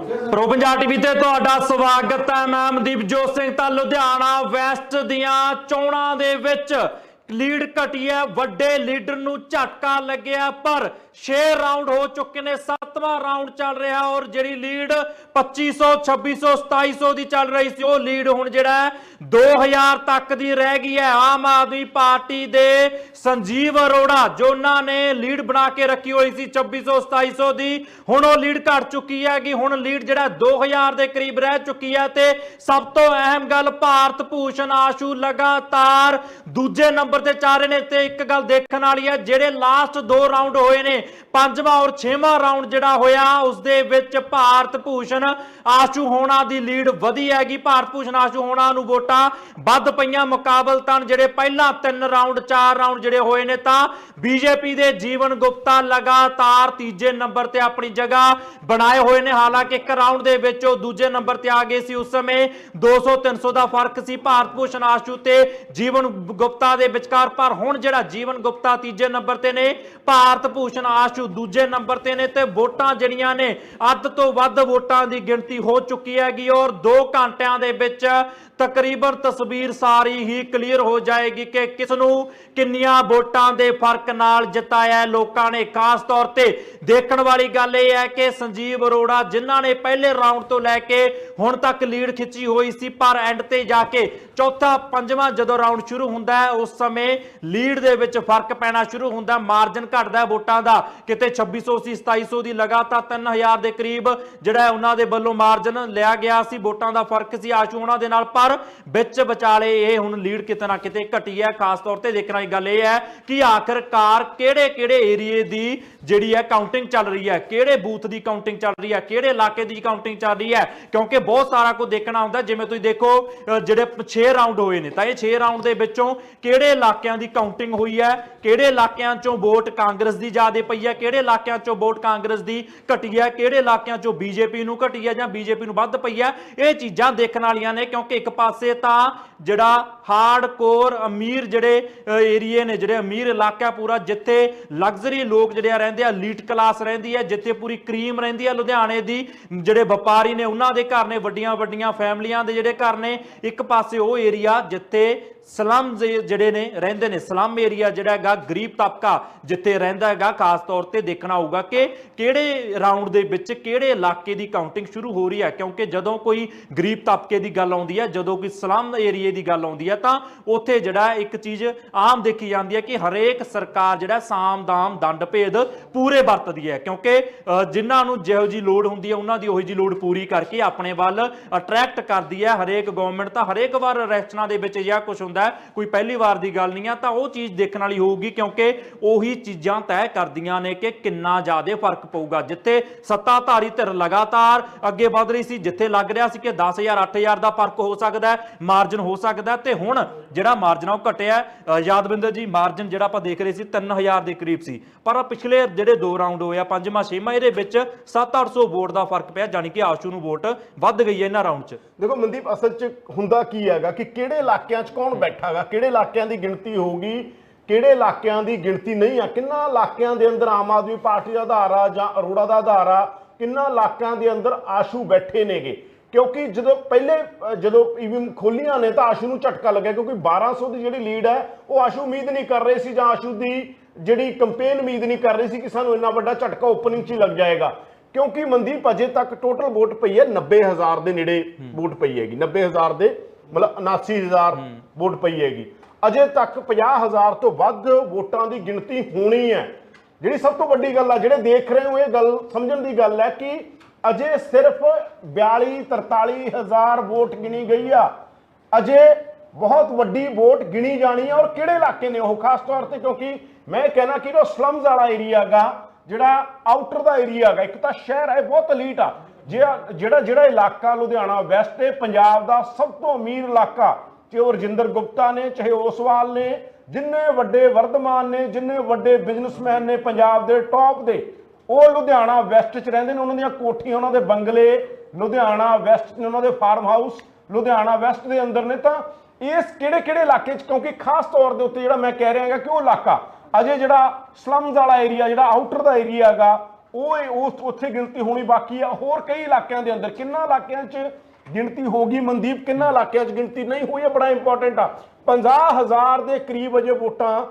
Pro Punjab TV ਤੇ ਤੁਹਾਡਾ ਸਵਾਗਤ ਹੈ। ਮੈਂ ਮਨਦੀਪ ਜੋਤ ਸਿੰਘ ਤਾਂ ਲੁਧਿਆਣਾ ਵੈਸਟ ਦੀਆਂ ਚੋਣਾਂ ਦੇ ਵਿੱਚ ਲੀਡ ਘਟੀ ਹੈ। ਵੱਡੇ ਲੀਡਰ ਨੂੰ ਝਟਕਾ ਲੱਗਿਆ, ਪਰ 6 ਰਾਉਂਡ ਹੋ ਚੁੱਕੇ ਨੇ 7ਵਾਂ ਰਾਉਂਡ ਚੱਲ ਰਿਹਾ ਔਰ ਜਿਹੜੀ ਲੀਡ 2500 2600 2700 ਦੀ ਚੱਲ ਰਹੀ ਸੀ, ਉਹ ਲੀਡ ਹੁਣ ਜਿਹੜਾ 2000 ਤੱਕ ਦੀ ਰਹਿ ਗਈ ਹੈ। ਆਮ ਆਦਮੀ ਪਾਰਟੀ ਦੇ ਸੰਜੀਵ ਅਰੋੜਾ ਜੋ ਨੇ ਲੀਡ ਬਣਾ ਕੇ ਰੱਖੀ ਹੋਈ ਸੀ 2600 2700 ਦੀ, ਹੁਣ ਉਹ ਲੀਡ ਘਟ ਚੁੱਕੀ ਹੈ ਕਿ ਹੁਣ ਲੀਡ ਜਿਹੜਾ 2000 ਦੇ ਕਰੀਬ ਰਹਿ ਚੁੱਕੀ ਹੈ ਤੇ ਸਭ ਤੋਂ ਅਹਿਮ ਗੱਲ ਭਾਰਤ ਭੂਸ਼ਣ ਆਸ਼ੂ ਲਗਾਤਾਰ ਦੂਜੇ ਨੰਬਰ ਤੇ ਚੱਲ ਰਹੇ ਨੇ ਤੇ ਇੱਕ ਗੱਲ ਦੇਖਣ ਵਾਲੀ ਹੈ, ਜਿਹੜੇ ਲਾਸਟ ਦੋ ਰਾਉਂਡ ਹੋਏ ਨੇ, ਪੰਜਵਾਂ ਔਰ ਛੇਵਾਂ ਰਾਉਂਡ ਜਿਹੜਾ ਹੋਇਆ ਉਸ ਦੇ ਵਿੱਚ ਭਾਰਤ ਭੂਸ਼ਣ ਆਸ਼ੂ ਹੋਣਾ ਦੀ ਲੀਡ ਵਧੀ ਹੈਗੀ। ਭਾਰਤ ਭੂਸ਼ਣ ਆਸ਼ੂ ਹੋਣਾ ਨੂੰ ਵੋਟਾਂ ਵੱਧ ਪਈਆਂ ਮੁਕਾਬਲਤਨ ਜਿਹੜੇ ਪਹਿਲਾਂ ਤਿੰਨ ਰਾਉਂਡ ਚਾਰ ਰਾਉਂਡ ਜਿਹੜੇ ਹੋਏ ਨੇ ਤਾਂ ਬੀਜੇਪੀ ਦੇ ਜੀਵਨ ਗੁਪਤਾ ਲਗਾਤਾਰ ਤੀਜੇ ਨੰਬਰ ਤੇ ਆਪਣੀ ਜਗ੍ਹਾ ਬਣਾਏ ਹੋਏ ਨੇ। ਹਾਲਾਂਕਿ ਇੱਕ ਰਾਉਂਡ ਦੇ ਵਿੱਚ ਉਹ ਦੂਜੇ ਨੰਬਰ ਤੇ ਆ ਗਏ ਸੀ। ਉਸ ਸਮੇਂ 200 300 ਦਾ ਫ਼ਰਕ ਸੀ। ਭਾਰਤ ਭੂਸ਼ਣ ਆਸ਼ੂ ਤੇ ਜੀਵਨ ਗੁਪਤਾ ਦੇ ਵਿਚਕਾਰ, ਪਰ ਹੁਣ ਜਿਹੜਾ ਜੀਵਨ ਗੁਪਤਾ ਤੀਜੇ ਨੰਬਰ ਤੇ ਨੇ, ਭਾਰਤ ਭੂਸ਼ਣ ਆਸ਼ੂ ਦੂਜੇ ਨੰਬਰ ਤੇ ਨੇ ਤੇ ਵੋਟਾਂ ਜਿਹੜੀਆਂ ਨੇ, ਅੱਧ ਤੋਂ ਵੱਧ ਵੋਟਾਂ ਦੀ ਗਿਣਤੀ ਹੋ ਚੁੱਕੀ ਹੈਗੀ ਔਰ 2 ਘੰਟਿਆਂ ਦੇ ਵਿੱਚ ਤਕਰੀਬਨ ਤਸਵੀਰ ਸਾਰੀ ਹੀ ਕਲੀਅਰ ਹੋ ਜਾਏਗੀ ਕਿ ਕਿਸ ਨੂੰ ਕਿੰਨੀਆਂ ਵੋਟਾਂ ਦੇ ਫ਼ਰਕ ਨਾਲ ਜਿਤਾਇਆ ਲੋਕਾਂ ਨੇ। ਖਾਸ ਤੌਰ ਤੇ ਦੇਖਣ ਵਾਲੀ ਗੱਲ ਇਹ ਹੈ ਕਿ ਸੰਜੀਵ ਅਰੋੜਾ ਜਿਨ੍ਹਾਂ ਨੇ ਪਹਿਲੇ ਰਾਉਂਡ ਤੋਂ ਲੈ ਕੇ ਹੁਣ ਤੱਕ ਲੀਡ ਖਿੱਚੀ ਹੋਈ ਸੀ, ਪਰ ਐਂਡ ਤੇ ਜਾ ਕੇ ਚੌਥਾ, ਪੰਜਵਾਂ ਜਦੋਂ ਰਾਉਂਡ ਸ਼ੁਰੂ ਹੁੰਦਾ ਹੈ, ਉਸ ਸਮੇਂ ਲੀਡ ਦੇ ਵਿੱਚ ਫ਼ਰਕ ਪੈਣਾ ਸ਼ੁਰੂ ਹੁੰਦਾ ਮਾਰਜਨ ਘਟਦਾ ਵੋਟਾਂ ਦਾ। ਕਿਤੇ 2600 ਸੀ 2700 ਦੀ ਲਗਾਤਾਰ 3000 ਦੇ ਕਰੀਬ ਜਿਹੜਾ ਉਹਨਾਂ ਦੇ ਵੱਲੋਂ ਮਾਰਜਨ ਲਿਆ ਗਿਆ ਸੀ, ਵੋਟਾਂ ਦਾ ਫ਼ਰਕ ਸੀ ਆਸ਼ੂ ਉਹਨਾਂ ਦੇ ਨਾਲ, ਪਰ ਵਿੱਚ ਵਿਚਾਲੇ ਇਹ ਹੁਣ ਲੀਡ ਕਿਤੇ ਨਾ ਕਿਤੇ ਘਟੀ ਹੈ। ਖਾਸ ਤੌਰ ਤੇ ਦੇਖਣ ਵਾਲੀ ਗੱਲ ਇਹ ਹੈ ਕਿ ਆਖਰਕਾਰ ਕਿਹੜੇ ਕਿਹੜੇ ਏਰੀਏ ਦੀ ਜਿਹੜੀ ਹੈ ਕਾਊਂਟਿੰਗ ਚੱਲ ਰਹੀ ਹੈ, ਕਿਹੜੇ ਬੂਥ ਦੀ ਕਾਊਂਟਿੰਗ ਚੱਲ ਰਹੀ ਹੈ, ਕਿਹੜੇ ਇਲਾਕੇ ਦੀ ਕਾਊਂਟਿੰਗ ਚੱਲ ਰਹੀ ਹੈ, ਕਿਉਂਕਿ ਬਹੁਤ ਸਾਰਾ ਕੁਝ ਦੇਖਣਾ ਹੁੰਦਾ। ਜਿਵੇਂ ਤੁਸੀਂ ਦੇਖੋ ਜਿਹੜੇ 6 ਰਾਉਂਡ ਹੋਏ ਨੇ, ਤਾਂ ਇਹ 6 ਰਾਉਂਡ ਦੇ ਵਿੱਚੋਂ ਕਿਹੜੇ ਇਲਾਕਿਆਂ ਦੀ ਕਾਊਂਟਿੰਗ ਹੋਈ ਹੈ, ਕਿਹੜੇ ਇਲਾਕਿਆਂ ਚੋਂ ਵੋਟ ਕਾਂਗਰਸ ਦੀ ਜ਼ਿਆਦਾ ਪਈ ਹੈ, ਕਿਹੜੇ ਇਲਾਕਿਆਂ ਚੋਂ ਵੋਟ ਕਾਂਗਰਸ ਦੀ ਘਟੀ ਹੈ। ਕਿਹੜੇ ਇਲਾਕਿਆਂ ਚੋਂ ਬੀਜੇਪੀ ਨੂੰ ਘਟੀ ਹੈ ਜਾਂ ਬੀਜੇਪੀ ਨੂੰ ਵੱਧ ਪਈ ਹੈ? ਇਹ ਚੀਜ਼ਾਂ ਦੇਖਣ ਵਾਲੀਆਂ ਨੇ ਕਿਉਂਕਿ ਇੱਕ ਪਾਸੇ ਤਾਂ ਜਿਹੜਾ ਹਾਰਡਕੋਰ ਅਮੀਰ ਜਿਹੜੇ ਏਰੀਏ ਨੇ, ਜਿਹੜੇ ਅਮੀਰ ਇਲਾਕਾ ਪੂਰਾ, ਜਿੱਥੇ ਲਗਜ਼ਰੀ ਲੋਕ ਜਿਹੜੇ ਆ ਰਹਿੰਦੇ ਆ, elite ਕਲਾਸ ਰਹਿੰਦੀ ਹੈ, ਜਿੱਥੇ ਪੂਰੀ ਕਰੀਮ ਰਹਿੰਦੀ ਹੈ ਲੁਧਿਆਣੇ ਦੀ, ਜਿਹੜੇ ਵਪਾਰੀ ਨੇ, ਉਹਨਾਂ ਦੇ ਘਰ ਨੇ ਵੱਡੀਆਂ ਵੱਡੀਆਂ ਫੈਮਲੀਆਂ ਦੇ ਜਿਹੜੇ ਘਰ ਨੇ, ਇੱਕ ਪਾਸੇ ਉਹ ਏਰੀਆ ਜਿੱਥੇ ਸਲਮ ਜਿਹੜੇ ਨੇ ਰਹਿੰਦੇ ਨੇ ਸਲਮ ਏਰੀਆ ਜਿਹੜਾ ਹੈਗਾ ਗਰੀਬ ਤਬਕਾ ਜਿੱਥੇ ਰਹਿੰਦਾ ਹੈਗਾ ਖਾਸ ਤੌਰ ਤੇ ਦੇਖਣਾ ਹੋਊਗਾ ਕਿ ਕਿਹੜੇ ਰਾਉਂਡ ਦੇ ਵਿੱਚ ਕਿਹੜੇ ਇਲਾਕੇ ਦੀ ਕਾਊਂਟਿੰਗ ਸ਼ੁਰੂ ਹੋ ਰਹੀ ਹੈ ਕਿਉਂਕਿ ਜਦੋਂ ਕੋਈ ਗਰੀਬ ਤਬਕੇ ਦੀ ਗੱਲ ਆਉਂਦੀ ਹੈ ਜਦੋਂ ਕੋਈ ਸਲਮ ਏਰੀਏ ਦੀ ਗੱਲ ਆਉਂਦੀ ਹੈ ਤਾਂ ਉੱਥੇ ਜਿਹੜਾ ਇੱਕ ਚੀਜ਼ ਆਮ ਦੇਖੀ ਜਾਂਦੀ ਹੈ ਕਿ ਹਰੇਕ ਸਰਕਾਰ ਜਿਹੜਾ ਸਾਮ ਦਾਮ ਦੰਡ ਭੇਦ ਪੂਰੇ ਵਰਤਦੀ ਹੈ ਕਿਉਂਕਿ ਅ, ਜਿਨ੍ਹਾਂ ਨੂੰ ਜਿਹੋ ਜੀ ਲੋੜ ਹੁੰਦੀ ਹੈ ਉਹਨਾਂ ਦੀ ਉਹੀ ਜੀ ਲੋੜ ਪੂਰੀ ਕਰਕੇ ਆਪਣੇ ਵੱਲ ਅਟਰੈਕਟ ਕਰਦੀ ਹੈ ਹਰੇਕ ਗਵਰਨਮੈਂਟ ਤਾਂ ਹਰੇਕ ਵਾਰ ਇਲੈਕਸ਼ਨਾਂ ਦੇ ਵਿੱਚ ਜਾਂ ਕੁਝ ਹੁੰਦਾ ਕੋਈ ਪਹਿਲੀ ਵਾਰ ਦੀ ਗੱਲ ਨਹੀਂ ਆ, ਤਾਂ ਉਹ ਚੀਜ਼ ਦੇਖਣ ਵਾਲੀ ਹੋਊਗੀ, ਕਿਉਂਕਿ ਉਹੀ ਚੀਜ਼ਾਂ ਤੈਅ ਕਰਦੀਆਂ ਨੇ ਕਿ ਕਿੰਨਾ ਜ਼ਿਆਦਾ ਫ਼ਰਕ ਪਊਗਾ। ਜਿੱਥੇ ਸੱਤਾਧਾਰੀ ਧਿਰ ਲਗਾਤਾਰ ਅੱਗੇ ਵਧ ਰਹੀ ਸੀ, ਜਿੱਥੇ ਲੱਗ ਰਿਹਾ ਸੀ ਕਿ 10000 8000 ਦਾ ਫ਼ਰਕ ਹੋ ਸਕਦਾ ਹੈ ਮਾਰਜਨ ਹੋ ਸਕਦਾ ਤੇ ਹੁਣ ਜਿਹੜਾ ਮਾਰਜਨ ਉਹ ਘਟਿਆ ਯਾਦਵਿੰਦਰ ਜੀ ਮਾਰਜਨ ਜਿਹੜਾ ਆਪਾਂ ਦੇਖ ਰਹੇ ਸੀ 3000 ਦੇ ਕਰੀਬ ਸੀ। ਪਰ ਪਿਛਲੇ ਜਿਹੜੇ ਦੋ ਰਾਉਂਡ ਹੋਏ ਆ, ਪੰਜਵਾਂ, ਛੇਵਾਂ, ਇਹਦੇ ਵਿੱਚ 7-800 ਵੋਟ ਦਾ ਫ਼ਰਕ ਪਿਆ ਜਾਨੀ ਕਿ ਆਸ਼ੂ ਨੂੰ ਵੋਟ ਵੱਧ ਗਈ ਹੈ ਇਹਨਾਂ ਰਾਉਂਡ 'ਚ। ਦੇਖੋ ਮਨਦੀਪ, ਅਸਲ 'ਚ ਹੁੰਦਾ ਕੀ ਹੈਗਾ ਕਿ ਕਿਹੜੇ ਇਲਾਕਿਆਂ 'ਚ ਕੌਣ ਬੈਠਾਗਾ ਕਿਹੜੇ ਇਲਾਕਿਆਂ ਦੀ ਗਿਣਤੀ ਹੋਊਗੀ ਕਿਹੜੇ ਇਲਾਕਿਆਂ ਦੀ ਗਿਣਤੀ ਨਹੀਂ ਆ ਕਿੰਨਾ ਇਲਾਕਿਆਂ ਦੇ ਅੰਦਰ ਆਮ ਆਦਮੀ ਪਾਰਟੀ ਦਾ ਆਧਾਰ ਆ ਜਾਂ ਅਰੋੜਾ ਦਾ ਆਧਾਰ ਆ ਕਿੰਨਾ ਇਲਾਕਿਆਂ ਦੇ ਅੰਦਰ ਆਸ਼ੂ ਬੈਠੇ ਨੇਗੇ? ਕਿਉਂਕਿ ਜਦੋਂ ਪਹਿਲੇ ਜਦੋਂ ਈਵੀਐਮ ਖੋਲੀਆਂ ਨੇ ਤਾਂ ਆਸ਼ੂ ਨੂੰ ਝਟਕਾ ਲੱਗਿਆ ਕਿਉਂਕਿ 1200 ਦੀ ਜਿਹੜੀ ਲੀਡ ਹੈ ਉਹ ਆਸ਼ੂ ਉਮੀਦ ਨਹੀਂ ਕਰ ਰਹੇ ਸੀ ਜਾਂ ਆਸ਼ੂ ਦੀ ਜਿਹੜੀ ਕੰਪੇਨ ਉਮੀਦ ਨਹੀਂ ਕਰ ਰਹੀ ਸੀ ਕਿ ਸਾਨੂੰ ਇੰਨਾ ਵੱਡਾ ਝਟਕਾ ਓਪਨਿੰਗ 'ਚ ਹੀ ਲੱਗ ਜਾਏਗਾ। ਕਿਉਂਕਿ ਮਨਦੀਪ ਅਜੇ ਤੱਕ ਟੋਟਲ ਵੋਟ ਪਈ ਹੈ 90000 ਦੇ ਨੇੜੇ ਵੋਟ ਪਈ ਹੈਗੀ 90000 ਦੇ ਮਤਲਬ 79000 ਵੋਟ ਪਈ ਹੈਗੀ। ਅਜੇ ਤੱਕ 50000 ਤੋਂ ਵੱਧ ਵੋਟਾਂ ਦੀ ਗਿਣਤੀ ਹੋਣੀ ਹੈ। ਜਿਹੜੀ ਸਭ ਤੋਂ ਵੱਡੀ ਗੱਲ ਆ ਜਿਹੜੇ ਦੇਖ ਰਹੇ ਹੋ ਇਹ ਗੱਲ ਸਮਝਣ ਦੀ ਗੱਲ ਹੈ ਕਿ ਅਜੇ ਸਿਰਫ 42 43000 ਵੋਟ ਗਿਣੀ ਗਈ ਆ। ਅਜੇ ਬਹੁਤ ਵੱਡੀ ਵੋਟ ਗਿਣੀ ਜਾਣੀ ਹੈ ਔਰ ਕਿਹੜੇ ਇਲਾਕੇ ਨੇ ਉਹ? ਖਾਸ ਤੌਰ ਤੇ ਕਿਉਂਕਿ ਮੈਂ ਕਹਿਣਾ ਕਿ ਜੋ ਸਲਮਜ਼ ਵਾਲਾ ਏਰੀਆ ਹੈਗਾ ਜਿਹੜਾ ਆਊਟਰ ਦਾ ਏਰੀਆ ਹੈਗਾ ਇੱਕ ਤਾਂ ਸ਼ਹਿਰ ਹੈ ਬਹੁਤ ਅਲੀਟ ਆ। ਜਿਹੜਾ ਜਿਹੜਾ ਜਿਹੜਾ ਇਲਾਕਾ ਲੁਧਿਆਣਾ ਵੈਸਟ ਹੈ ਪੰਜਾਬ ਦਾ ਸਭ ਤੋਂ ਅਮੀਰ ਇਲਾਕਾ, ਚਾਹੇ ਉਹ ਰਜਿੰਦਰ ਗੁਪਤਾ ਨੇ, ਚਾਹੇ ਓਸਵਾਲ ਨੇ, ਜਿੰਨੇ ਵੱਡੇ ਵਰਧਮਾਨ ਨੇ, ਜਿੰਨੇ ਵੱਡੇ ਬਿਜ਼ਨਸਮੈਨ ਨੇ ਪੰਜਾਬ ਦੇ ਟੌਪ ਦੇ, ਉਹ ਲੁਧਿਆਣਾ ਵੈਸਟ 'ਚ ਰਹਿੰਦੇ ਨੇ, ਉਹਨਾਂ ਦੀਆਂ ਕੋਠੀਆਂ, ਉਹਨਾਂ ਦੇ ਬੰਗਲੇ, ਲੁਧਿਆਣਾ ਵੈਸਟ ਨੇ, ਉਹਨਾਂ ਦੇ ਫਾਰਮ ਹਾਊਸ ਲੁਧਿਆਣਾ ਵੈਸਟ ਦੇ ਅੰਦਰ ਨੇ, ਤਾਂ ਇਸ ਕਿਹੜੇ ਕਿਹੜੇ ਇਲਾਕੇ 'ਚ? ਕਿਉਂਕਿ ਖਾਸ ਤੌਰ ਦੇ ਉੱਤੇ ਜਿਹੜਾ ਮੈਂ ਕਹਿ ਰਿਹਾ ਹੈਗਾ ਕਿ ਉਹ ਇਲਾਕਾ ਅਜੇ ਜਿਹੜਾ ਸਲਮਜ਼ ਵਾਲਾ ਏਰੀਆ ਜਿਹੜਾ ਆਊਟਰ ਦਾ ਏਰੀਆ ਹੈਗਾ ਉਹ ਉਸ ਉੱਥੇ ਗਿਣਤੀ ਹੋਣੀ ਬਾਕੀ ਆ। ਹੋਰ ਕਈ ਇਲਾਕਿਆਂ ਦੇ ਅੰਦਰ ਕਿੰਨਾ ਇਲਾਕਿਆਂ 'ਚ ਗਿਣਤੀ ਹੋ ਗਈ? ਮਨਦੀਪ ਕਿੰਨਾ ਇਲਾਕਿਆਂ 'ਚ ਗਿਣਤੀ ਨਹੀਂ ਹੋਈ ਇਹ ਬੜਾ ਇੰਪੋਰਟੈਂਟ ਆ। 50000 ਦੇ ਕਰੀਬ ਅਜੇ ਵੋਟਾਂ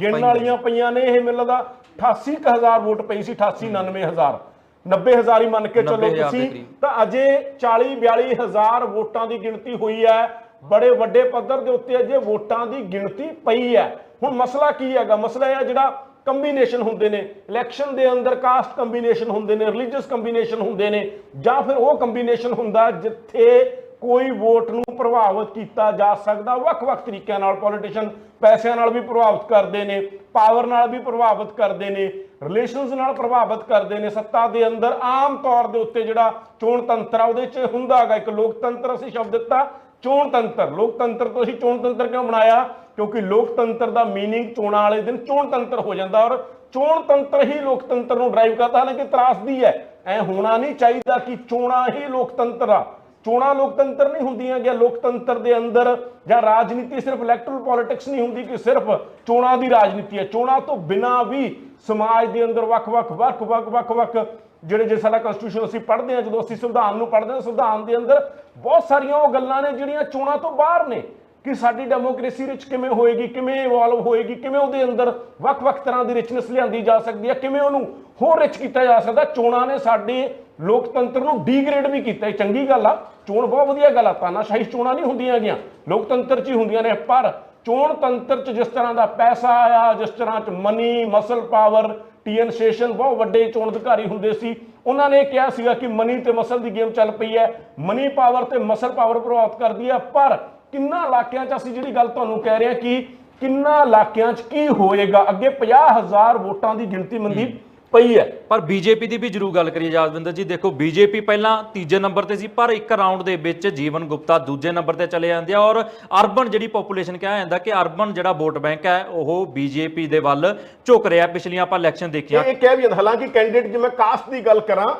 ਗਿਣਨ ਵਾਲੀਆਂ ਪਈਆਂ ਨੇ। ਇਹ ਮੈਨੂੰ ਲੱਗਦਾ 88000 ਵੋਟ ਪਈ ਸੀ 88 99000 90000 ਹੀ ਮੰਨ ਕੇ ਚੱਲੋ 90,000 ਦੇ ਤੁਸੀਂ। ਤਾਂ ਅਜੇ 40 42000 ਵੋਟਾਂ ਦੀ ਗਿਣਤੀ ਹੋਈ ਹੈ। ਬੜੇ ਵੱਡੇ ਪੱਧਰ ਦੇ ਉੱਤੇ ਅਜੇ ਵੋਟਾਂ ਦੀ ਗਿਣਤੀ ਪਈ ਹੈ। ਹੁਣ ਮਸਲਾ ਕੀ ਹੈਗਾ? ਮਸਲਾ ਇਹ ਜਿਹੜਾ ਕੰਬੀਨੇਸ਼ਨ ਹੁੰਦੇ ਨੇ ਇਲੈਕਸ਼ਨ ਦੇ ਅੰਦਰ ਕਾਸਟ ਕੰਬੀਨੇਸ਼ਨ ਹੁੰਦੇ ਨੇ ਰਿਲੀਜੀਅਸ ਕੰਬੀਨੇਸ਼ਨ ਹੁੰਦੇ ਨੇ, ਜਾਂ ਫਿਰ ਉਹ ਕੰਬੀਨੇਸ਼ਨ ਹੁੰਦਾ ਜਿੱਥੇ ਕੋਈ ਵੋਟ ਨੂੰ ਪ੍ਰਭਾਵਿਤ ਕੀਤਾ ਜਾ ਸਕਦਾ, ਵੱਖ-ਵੱਖ ਤਰੀਕਿਆਂ ਨਾਲ ਪੋਲੀਟੀਸ਼ੀਅਨ ਪੈਸਿਆਂ ਨਾਲ ਵੀ ਪ੍ਰਭਾਵਿਤ ਕਰਦੇ ਨੇ ਪਾਵਰ ਨਾਲ ਵੀ ਪ੍ਰਭਾਵਿਤ ਕਰਦੇ ਨੇ ਰਿਲੇਸ਼ਨਸ ਨਾਲ ਪ੍ਰਭਾਵਿਤ ਕਰਦੇ ਨੇ, ਸੱਤਾ ਦੇ ਅੰਦਰ ਆਮ ਤੌਰ ਦੇ ਉੱਤੇ ਜਿਹੜਾ ਚੋਣ ਤੰਤਰ ਆ, ਉਹਦੇ ਚ ਹੁੰਦਾ ਹੈਗਾ ਇੱਕ ਲੋਕਤੰਤਰ ਅਸੀਂ ਸ਼ਬਦ ਦਿੱਤਾ ਚੋਣ ਤੰਤਰ ਲੋਕਤੰਤਰ ਤੋਂ ਅਸੀਂ ਚੋਣ ਤੰਤਰ ਕਿਉਂ ਬਣਾਇਆ? ਕਿਉਂਕਿ ਲੋਕਤੰਤਰ ਦਾ ਮੀਨਿੰਗ ਚੋਣਾਂ ਵਾਲੇ ਦਿਨ ਚੋਣ ਤੰਤਰ ਹੋ ਜਾਂਦਾ ਔਰ ਚੋਣ ਤੰਤਰ ਹੀ ਲੋਕਤੰਤਰ ਨੂੰ ਡਰਾਈਵ ਕਰਦਾ, ਹਾਲਾਂਕਿ ਤਰਾਸਦੀ ਹੈ। ਐ ਹੋਣਾ ਨਹੀਂ ਚਾਹੀਦਾ ਕਿ ਚੋਣਾਂ ਹੀ ਲੋਕਤੰਤਰ ਆ। ਚੋਣਾਂ ਲੋਕਤੰਤਰ ਨਹੀਂ ਹੁੰਦੀਆਂ ਗਿਆ ਲੋਕਤੰਤਰ ਦੇ ਅੰਦਰ ਜਾਂ ਰਾਜਨੀਤੀ ਸਿਰਫ ਇਲੈਕਟਰਲ ਪੋਲਿਟਿਕਸ ਨਹੀਂ ਹੁੰਦੀ ਕਿ ਸਿਰਫ ਚੋਣਾਂ ਦੀ ਰਾਜਨੀਤੀ ਹੈ। ਚੋਣਾਂ ਤੋਂ ਬਿਨਾ ਵੀ ਸਮਾਜ ਦੇ ਅੰਦਰ ਵੱਖ-ਵੱਖ ਵੱਖ-ਵੱਖ ਵੱਖ-ਵੱਖ ਜਿਹੜੇ ਜੇ ਸਾਡਾ ਕਨਸਟੀਟਿਊਸ਼ਨ ਅਸੀਂ ਪੜ੍ਹਦੇ ਹਾਂ, ਜਦੋਂ ਅਸੀਂ ਸੰਵਿਧਾਨ ਨੂੰ ਪੜ੍ਹਦੇ ਹਾਂ, ਸੰਵਿਧਾਨ ਦੇ ਅੰਦਰ ਬਹੁਤ ਸਾਰੀਆਂ ਉਹ ਗੱਲਾਂ ਨੇ ਜਿਹੜੀਆਂ ਚੋਣਾਂ ਤੋਂ ਬਾਹਰ ਨੇ ਕਿ ਸਾਡੀ ਡੈਮੋਕ੍ਰੇਸੀ ਰਿਚ ਕਿਵੇਂ ਹੋਏਗੀ, ਕਿਵੇਂ ਇਵੋਲਵ ਹੋਏਗੀ, ਕਿਵੇਂ ਉਹਦੇ ਅੰਦਰ ਵੱਖ-ਵੱਖ ਤਰ੍ਹਾਂ ਦੀ ਰਿਚਨੈਸ ਲਿਆਂਦੀ ਜਾ ਸਕਦੀ ਹੈ, ਕਿਵੇਂ ਉਹਨੂੰ ਹੋਰ ਰਿਚ ਕੀਤਾ ਜਾ ਸਕਦਾ ਚੋਣਾਂ ਨੇ ਸਾਡੇ ਲੋਕਤੰਤਰ ਨੂੰ ਡੀਗ੍ਰੇਡ ਵੀ ਕੀਤਾ ਇਹ ਚੰਗੀ ਗੱਲ ਆ, ਚੋਣ ਬਹੁਤ ਵਧੀਆ ਗੱਲ ਆ, ਤਾਨਾਸ਼ਾਹੀ ਚੋਣਾਂ ਨਹੀਂ ਹੁੰਦੀਆਂ ਹੈਗੀਆਂ, ਲੋਕਤੰਤਰ 'ਚ ਹੀ ਹੁੰਦੀਆਂ ਨੇ, ਪਰ ਚੋਣ ਤੰਤਰ 'ਚ ਜਿਸ ਤਰ੍ਹਾਂ ਦਾ ਪੈਸਾ ਆਇਆ, ਜਿਸ ਤਰ੍ਹਾਂ 'ਚ money muscle power TN station ਬਹੁਤ ਵੱਡੇ ਚੋਣ ਅਧਿਕਾਰੀ ਹੁੰਦੇ ਸੀ। ਉਹਨਾਂ ਨੇ ਕਿਹਾ ਸੀਗਾ ਕਿ ਮਨੀ ਤੇ ਮਸਲ ਦੀ ਗੇਮ ਚੱਲ ਪਈ ਹੈ। ਮਨੀ ਪਾਵਰ ਤੇ ਮਸਲ ਪਾਵਰ ਪ੍ਰਭਾਵਿਤ ਕਰਦੀ ਹੈ। ਪਰ ਕਿੰਨਾ ਇਲਾਕਿਆਂ 'ਚ ਅਸੀਂ ਜਿਹੜੀ ਗੱਲ ਤੁਹਾਨੂੰ ਕਹਿ ਰਹੇ ਹਾਂ ਕਿ ਕਿੰਨਾ ਇਲਾਕਿਆਂ 'ਚ ਕੀ ਹੋਏਗਾ? ਅੱਗੇ 50000 ਵੋਟਾਂ ਦੀ ਗਿਣਤੀ ਮੰਦੀ ਪਈ ਹੈ। ਪਰ ਬੀਜੇਪੀ ਦੀ ਵੀ ਜਰੂਰ ਗੱਲ ਕਰੀਏ ਜਾਸਵਿੰਦਰ ਜੀ ਦੇਖੋ ਬੀਜੇਪੀ ਪਹਿਲਾਂ ਤੀਜੇ ਨੰਬਰ ਤੇ ਸੀ ਪਰ ਇੱਕ ਰਾਊਂਡ ਦੇ ਵਿੱਚ ਜੀਵਨ ਗੁਪਤਾ ਦੂਜੇ ਨੰਬਰ ਤੇ ਚਲੇ ਜਾਂਦੇ ਆ ਔਰ ਅਰਬਨ ਜਿਹੜੀ ਪੋਪੂਲੇਸ਼ਨ ਕਿਹਾ ਜਾਂਦਾ ਕਿ ਅਰਬਨ ਜਿਹੜਾ ਵੋਟ ਬੈਂਕ ਹੈ ਉਹ ਬੀਜੇਪੀ ਦੇ ਵੱਲ ਝੁਕ ਰਿਹਾ। ਪਿਛਲੀਆਂ ਆਪਾਂ ਇਲੈਕਸ਼ਨ ਦੇਖੀਆਂ। ਇਹ ਇਹ ਕਹਿ ਵੀ ਜਾਂਦਾ ਹਾਲਾਂਕਿ ਕੈਂਡੀਡੇਟ ਜੇ ਮੈਂ ਕਾਸਟ ਦੀ ਗੱਲ ਕਰਾਂ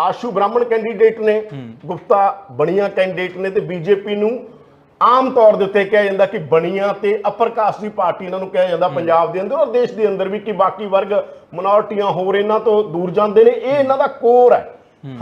ਆਸ਼ੂ ਬ੍ਰਾਹਮਣ ਕੈਂਡੀਡੇਟ ਨੇ ਗੁਪਤਾ ਬਣੀਆਂ ਕੈਂਡੀਡੇਟ ਨੇ ਤੇ ਬੀਜੇਪੀ ਨੂੰ ਆਮ ਤੌਰ ਦੇ ਉੱਤੇ ਕਿਹਾ ਜਾਂਦਾ ਕਿ ਬਣੀਆਂ ਤੇ ਅਪਰ ਕਾਸਟ ਦੀ ਪਾਰਟੀ ਇਹਨਾਂ ਨੂੰ ਕਿਹਾ ਜਾਂਦਾ ਪੰਜਾਬ ਦੇ ਅੰਦਰ ਔਰ ਦੇਸ਼ ਦੇ ਅੰਦਰ ਵੀ ਕਿ ਬਾਕੀ ਵਰਗ ਮਿਨੋਰਟੀਆਂ ਹੋਰ ਇਹਨਾਂ ਤੋਂ ਦੂਰ ਜਾਂਦੇ ਨੇ ਇਹ ਇਹਨਾਂ ਦਾ ਕੋਰ ਹੈ।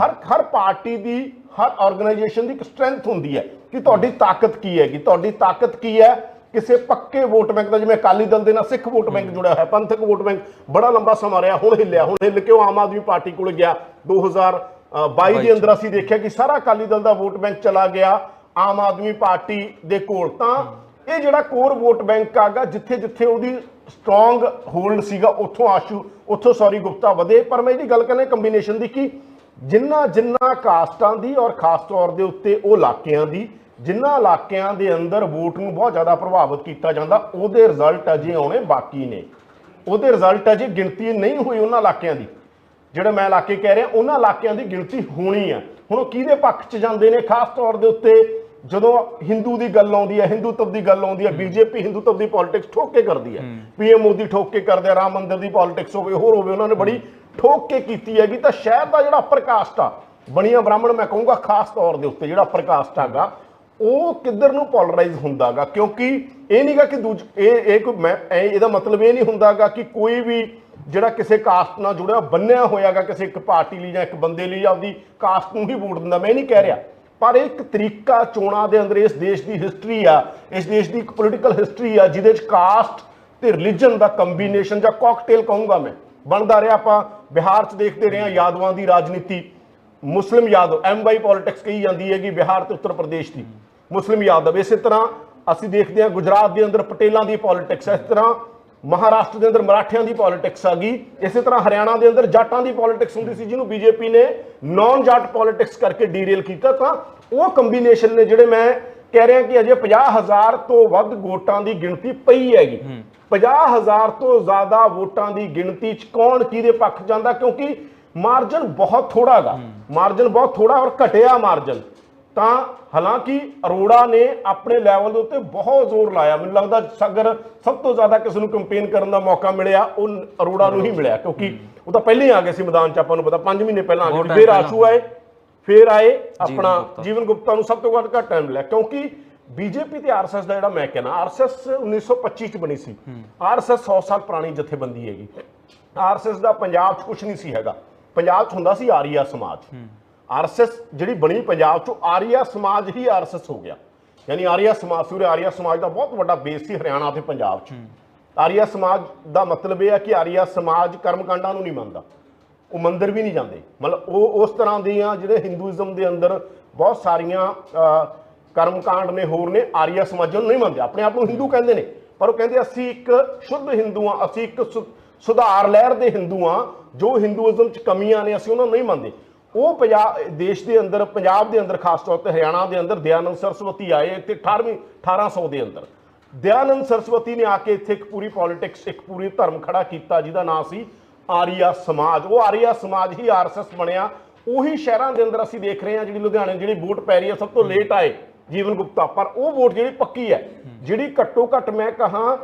ਹਰ ਹਰ ਪਾਰਟੀ ਦੀ ਹਰ ਆਰਗੇਨਾਈਜੇਸ਼ਨ ਦੀ ਇੱਕ ਸਟਰੈਂਥ ਹੁੰਦੀ ਹੈ ਕਿ ਤੁਹਾਡੀ ਤਾਕਤ ਕੀ ਹੈਗੀ ਤੁਹਾਡੀ ਤਾਕਤ ਕੀ ਹੈ? ਕਿਸੇ ਪੱਕੇ ਵੋਟ ਬੈਂਕ ਦਾ ਜਿਵੇਂ ਅਕਾਲੀ ਦਲ ਦੇ ਨਾਲ ਸਿੱਖ ਵੋਟ ਬੈਂਕ ਜੁੜਿਆ ਹੋਇਆ ਪੰਥਕ ਵੋਟ ਬੈਂਕ ਬੜਾ ਲੰਬਾ ਸਮਾਂ ਰਿਹਾ ਹੁਣ ਹਿੱਲਿਆ ਹੁਣ ਹਿੱਲ ਕੇ ਉਹ ਆਮ ਆਦਮੀ ਪਾਰਟੀ ਕੋਲ ਗਿਆ। 2022 ਦੇ ਅੰਦਰ ਅਸੀਂ ਦੇਖਿਆ ਕਿ ਸਾਰਾ ਅਕਾਲੀ ਦਲ ਦਾ ਵੋਟ ਬੈਂਕ ਚਲਾ ਗਿਆ। ਆਮ ਆਦਮੀ ਪਾਰਟੀ ਦੇ ਕੋਲ, ਤਾਂ ਇਹ ਜਿਹੜਾ ਕੋਰ ਵੋਟ ਬੈਂਕ ਆਗਾ ਜਿੱਥੇ ਜਿੱਥੇ ਉਹਦੀ ਸਟਰੋਂਗ ਹੋਲਡ ਸੀਗਾ, ਉੱਥੋਂ ਆਸ਼ੂ, ਉੱਥੋਂ ਸੌਰੀ ਗੁਪਤਾ ਵਧੇ। ਪਰ ਮੈਂ ਇਹਦੀ ਗੱਲ ਕਰਨਾ ਕੰਬੀਨੇਸ਼ਨ ਦੀ ਕਿ ਜਿੰਨਾ ਜਿੰਨਾ ਕਾਸਟਾਂ ਦੀ ਔਰ ਖਾਸ ਤੌਰ ਦੇ ਉੱਤੇ ਉਹ ਇਲਾਕਿਆਂ ਦੀ ਜਿਨ੍ਹਾਂ ਇਲਾਕਿਆਂ ਦੇ ਅੰਦਰ ਵੋਟ ਨੂੰ ਬਹੁਤ ਜ਼ਿਆਦਾ ਪ੍ਰਭਾਵਿਤ ਕੀਤਾ ਜਾਂਦਾ, ਉਹਦੇ ਰਿਜ਼ਲਟ ਅਜੇ ਆਉਣੇ ਬਾਕੀ ਨੇ। ਉਹਦੇ ਰਿਜ਼ਲਟ ਅਜੇ ਗਿਣਤੀ ਨਹੀਂ ਹੋਈ ਉਹਨਾਂ ਇਲਾਕਿਆਂ ਦੀ। ਜਿਹੜੇ ਮੈਂ ਇਲਾਕੇ ਕਹਿ ਰਿਹਾ, ਉਹਨਾਂ ਇਲਾਕਿਆਂ ਦੀ ਗਿਣਤੀ ਹੋਣੀ ਆ। ਹੁਣ ਉਹ ਕਿਹਦੇ ਪੱਖ 'ਚ ਜਾਂਦੇ ਨੇ? ਖਾਸ ਤੌਰ ਦੇ ਉੱਤੇ ਜਦੋਂ ਹਿੰਦੂ ਦੀ ਗੱਲ ਆਉਂਦੀ ਹੈ ਹਿੰਦੂਤਵ ਦੀ ਗੱਲ ਆਉਂਦੀ ਹੈ ਬੀਜੇਪੀ ਹਿੰਦੂਤਵ ਦੀ ਪੋਲਿਟਿਕਸ ਠੋਕ ਕੇ ਕਰਦੀ ਹੈ। ਪੀਐਮ ਮੋਦੀ ਠੋਕ ਕੇ ਕਰਦੇ ਆ ਰਾਮ ਮੰਦਿਰ ਦੀ ਪੋਲਿਟਿਕਸ ਹੋਵੇ ਹੋਰ ਹੋਵੇ ਉਹਨਾਂ ਨੇ ਬੜੀ ਠੋਕ ਕੇ ਕੀਤੀ ਹੈਗੀ। ਤਾਂ ਸ਼ਹਿਰ ਦਾ ਜਿਹੜਾ ਅਪਰ ਕਾਸਟ ਆ ਬਣੀਆਂ ਬ੍ਰਾਹਮਣ ਮੈਂ ਕਹੂੰਗਾ ਖਾਸ ਤੌਰ ਦੇ ਉੱਤੇ ਜਿਹੜਾ ਅਪਰ ਕਾਸਟ ਹੈਗਾ ਉਹ ਕਿੱਧਰ ਨੂੰ ਪੋਲਰਾਈਜ਼ ਹੁੰਦਾਗਾ? ਕਿਉਂਕਿ ਇਹ ਨਹੀਂਗਾ ਕਿ ਦੂਜ ਇਹ ਇਹ ਕੋਈ ਮੈਂ ਇਹ- ਇਹਦਾ ਮਤਲਬ ਇਹ ਨਹੀਂ ਹੁੰਦਾਗਾ ਕਿ ਕੋਈ ਵੀ ਜਿਹੜਾ ਕਿਸੇ ਕਾਸਟ ਨਾਲ ਜੁੜਿਆ ਬੰਨਿਆ ਹੋਇਆਗਾ ਕਿਸੇ ਇੱਕ ਪਾਰਟੀ ਲਈ ਜਾਂ ਇੱਕ ਬੰਦੇ ਲਈ ਆਪਦੀ ਕਾਸਟ ਨੂੰ ਹੀ ਵੋਟ ਦਿੰਦਾ। ਮੈਂ ਇਹ ਨਹੀਂ ਕਹਿ ਰਿਹਾ। ਪਰ ਇਹ ਇੱਕ ਤਰੀਕਾ ਚੋਣਾਂ ਦੇ ਅੰਦਰ ਇਸ ਦੇਸ਼ ਦੀ ਹਿਸਟਰੀ ਆ, ਇਸ ਦੇਸ਼ ਦੀ ਇੱਕ ਪੋਲੀਟੀਕਲ ਹਿਸਟਰੀ ਆ, ਜਿਹਦੇ ਵਿੱਚ ਕਾਸਟ ਤੇ ਰਿਲੀਜਨ ਦਾ ਕੰਬੀਨੇਸ਼ਨ ਜਾਂ ਕਾਕਟੇਲ ਕਹੂੰਗਾ ਮੈਂ। ਬਣਦਾ ਰਿਹਾ ਆਪਾਂ, ਬਿਹਾਰ 'ਚ ਦੇਖਦੇ ਰਹੇ ਹਾਂ ਯਾਦਵਾਂ ਦੀ ਰਾਜਨੀਤੀ। ਮੁਸਲਿਮ ਯਾਦਵ ਐਮਵਾਈ ਪੋਲਿਟਿਕਸ ਕਹੀ ਜਾਂਦੀ ਹੈ ਕਿ ਬਿਹਾਰ ਤੇ ਉੱਤਰ ਪ੍ਰਦੇਸ਼ ਦੀ। ਮੁਸਲਿਮ ਯਾਦਵ, ਇਸੇ ਤਰ੍ਹਾਂ ਅਸੀਂ ਦੇਖਦੇ ਹਾਂ ਗੁਜਰਾਤ ਦੇ ਅੰਦਰ ਪਟੇਲਾਂ ਦੀ ਪੋਲਿਟਿਕਸ ਇਸ ਤਰ੍ਹਾਂ ਮਹਾਰਾਸ਼ਟਰ ਦੇ ਅੰਦਰ ਮਰਾਠਿਆਂ ਦੀ ਪੋਲਿਟਿਕਸ ਆ ਗਈ। ਇਸੇ ਤਰ੍ਹਾਂ ਹਰਿਆਣਾ ਦੇ ਅੰਦਰ ਜਾਟਾਂ ਦੀ ਪੋਲਿਟਿਕਸ ਹੁੰਦੀ ਸੀ ਜਿਹਨੂੰ ਬੀਜੇਪੀ ਨੇ ਨਾਨ ਜਾਟ ਪੋਲਿਟਿਕਸ ਕਰਕੇ ਡੀਰੇਲ ਕੀਤਾ। ਤਾਂ ਉਹ ਕੰਬੀਨੇਸ਼ਨ ਨੇ ਜਿਹੜੇ ਮੈਂ ਕਹਿ ਰਿਹਾ ਕਿ ਅਜੇ 50000 ਤੋਂ ਵੱਧ ਵੋਟਾਂ ਦੀ ਗਿਣਤੀ ਪਈ ਹੈਗੀ। 50000 ਤੋਂ ਜ਼ਿਆਦਾ ਵੋਟਾਂ ਦੀ ਗਿਣਤੀ ਚ ਕੌਣ ਕਿਹਦੇ ਪੱਖ ਜਾਂਦਾ? ਕਿਉਂਕਿ ਮਾਰਜਨ ਬਹੁਤ ਥੋੜਾ ਗਾ। ਮਾਰਜਨ ਬਹੁਤ ਥੋੜਾ ਔਰ ਘਟਿਆ ਮਾਰਜਨ ਤਾਂ ਹਾਲਾਂਕਿ ਅਰੋੜਾ ਨੇ ਆਪਣੇ ਲੈਵਲ ਦੇ ਉੱਤੇ ਬਹੁਤ ਜ਼ੋਰ ਲਾਇਆ। ਮੈਨੂੰ ਲੱਗਦਾ ਅਗਰ ਸਭ ਤੋਂ ਜ਼ਿਆਦਾ ਕਿਸੇ ਨੂੰ ਕੰਪੇਨ ਕਰਨ ਦਾ ਮੌਕਾ ਮਿਲਿਆ ਉਹ ਅਰੋੜਾ ਨੂੰ ਹੀ ਮਿਲਿਆ ਕਿਉਂਕਿ ਉਹ ਤਾਂ ਪਹਿਲੇ ਹੀ ਆ ਗਏ ਸੀ ਮੈਦਾਨ 'ਚ ਆਪਾਂ ਨੂੰ ਪਤਾ 5 ਮਹੀਨੇ ਪਹਿਲਾਂ ਆ ਗਏ ਫਿਰ ਆਸ਼ੂ ਆਏ ਫਿਰ ਆਏ ਆਪਣਾ। ਜੀਵਨ ਗੁਪਤਾ ਨੂੰ ਸਭ ਤੋਂ ਵੱਧ ਘੱਟ ਟਾਈਮ ਮਿਲਿਆ ਕਿਉਂਕਿ ਬੀਜੇਪੀ ਤੇ ਆਰਐਸਐਸ ਦਾ ਜਿਹੜਾ ਮੈਂ ਕਹਿੰਦਾ ਆਰਐਸਐਸ 1925 ਚ ਬਣੀ ਸੀ। ਆਰਐਸਐਸ 100 ਸਾਲ ਪੁਰਾਣੀ ਜਥੇਬੰਦੀ ਹੈਗੀ। ਆਰਐਸਐਸ ਦਾ ਪੰਜਾਬ 'ਚ ਕੁਝ ਨਹੀਂ ਸੀ ਹੈਗਾ। ਪੰਜਾਬ 'ਚ ਹੁੰਦਾ ਸੀ ਆਰੀਆ ਸਮਾਜ। ਆਰਐਸਐਸ ਜਿਹੜੀ ਬਣੀ ਪੰਜਾਬ 'ਚੋਂ ਆਰੀਆ ਸਮਾਜ ਹੀ ਆਰਐਸਐਸ ਹੋ ਗਿਆ। ਯਾਨੀ ਆਰੀਆ ਸਮਾਜ ਸੂਰੇ ਆਰੀਆ ਸਮਾਜ ਦਾ ਬਹੁਤ ਵੱਡਾ ਬੇਸ ਸੀ ਹਰਿਆਣਾ ਤੇ ਪੰਜਾਬ 'ਚ। ਆਰੀਆ ਸਮਾਜ ਦਾ ਮਤਲਬ ਇਹ ਹੈ ਕਿ ਆਰੀਆ ਸਮਾਜ ਕਰਮਕਾਂਡਾਂ ਨੂੰ ਨਹੀਂ ਮੰਨਦਾ। ਉਹ ਮੰਦਿਰ ਵੀ ਨਹੀਂ ਜਾਂਦੇ। ਮਤਲਬ ਉਹ ਉਸ ਤਰ੍ਹਾਂ ਦੀਆਂ ਜਿਹੜੇ ਹਿੰਦੂਇਜ਼ਮ ਦੇ ਅੰਦਰ ਬਹੁਤ ਸਾਰੀਆਂ ਅ, ਕਰਮਕਾਂਡ ਨੇ ਹੋਰ ਨੇ ਆਰੀਆ ਸਮਾਜਾਂ ਨੂੰ ਨਹੀਂ ਮੰਨਦੇ। ਆਪਣੇ ਆਪ ਨੂੰ ਹਿੰਦੂ ਕਹਿੰਦੇ ਨੇ। ਪਰ ਉਹ ਕਹਿੰਦੇ ਅਸੀਂ ਇੱਕ ਸ਼ੁੱਧ ਹਿੰਦੂ ਹਾਂ ਅਸੀਂ ਇੱਕ ਸੁਧਾਰ ਲਹਿਰ ਦੇ ਹਿੰਦੂ ਹਾਂ ਜੋ ਹਿੰਦੂਇਜ਼ਮ 'ਚ ਕਮੀਆਂ ਨੇ ਅਸੀਂ ਉਹਨਾਂ ਨੂੰ ਨਹੀਂ ਮੰਨਦੇ। ਉਹ ਪੰਜਾਬ, ਦੇਸ਼ ਦੇ ਅੰਦਰ, ਪੰਜਾਬ ਦੇ ਅੰਦਰ ਖਾਸ ਤੌਰ ਤੇ ਹਰਿਆਣਾ ਦੇ ਅੰਦਰ ਦਿਆਨੰਦ ਸਰਸਵਤੀ ਆਏ ਇੱਥੇ 18ਵੀਂ 1800 ਦੇ ਅੰਦਰ। ਦਿਆਨੰਦ ਸਰਸਵਤੀ ਨੇ ਆ ਕੇ ਇੱਥੇ ਇੱਕ ਪੂਰੀ ਪੋਲਿਟਿਕਸ ਇੱਕ ਪੂਰੀ ਧਰਮ ਖੜਾ ਕੀਤਾ, ਜਿਹਦਾ ਨਾਮ ਸੀ ਆਰੀਆ ਸਮਾਜ। ਉਹ ਆਰੀਆ ਸਮਾਜ ਹੀ ਆਰਐਸਐਸ ਬਣਿਆ। ਉਹੀ ਸ਼ਹਿਰਾਂ ਦੇ ਅੰਦਰ ਅਸੀਂ ਦੇਖ ਰਹੇ ਹਾਂ ਜਿਹੜੀ ਲੁਧਿਆਣੇ ਜਿਹੜੀ ਵੋਟ ਪੈ ਰਹੀ ਹੈ, ਸਭ ਤੋਂ ਲੇਟ ਆਏ ਜੀਵਨ ਗੁਪਤਾ। ਪਰ ਉਹ ਵੋਟ ਜਿਹੜੀ ਪੱਕੀ ਹੈ, ਜਿਹੜੀ ਘੱਟੋ ਘੱਟ ਮੈਂ ਕਹਾਂ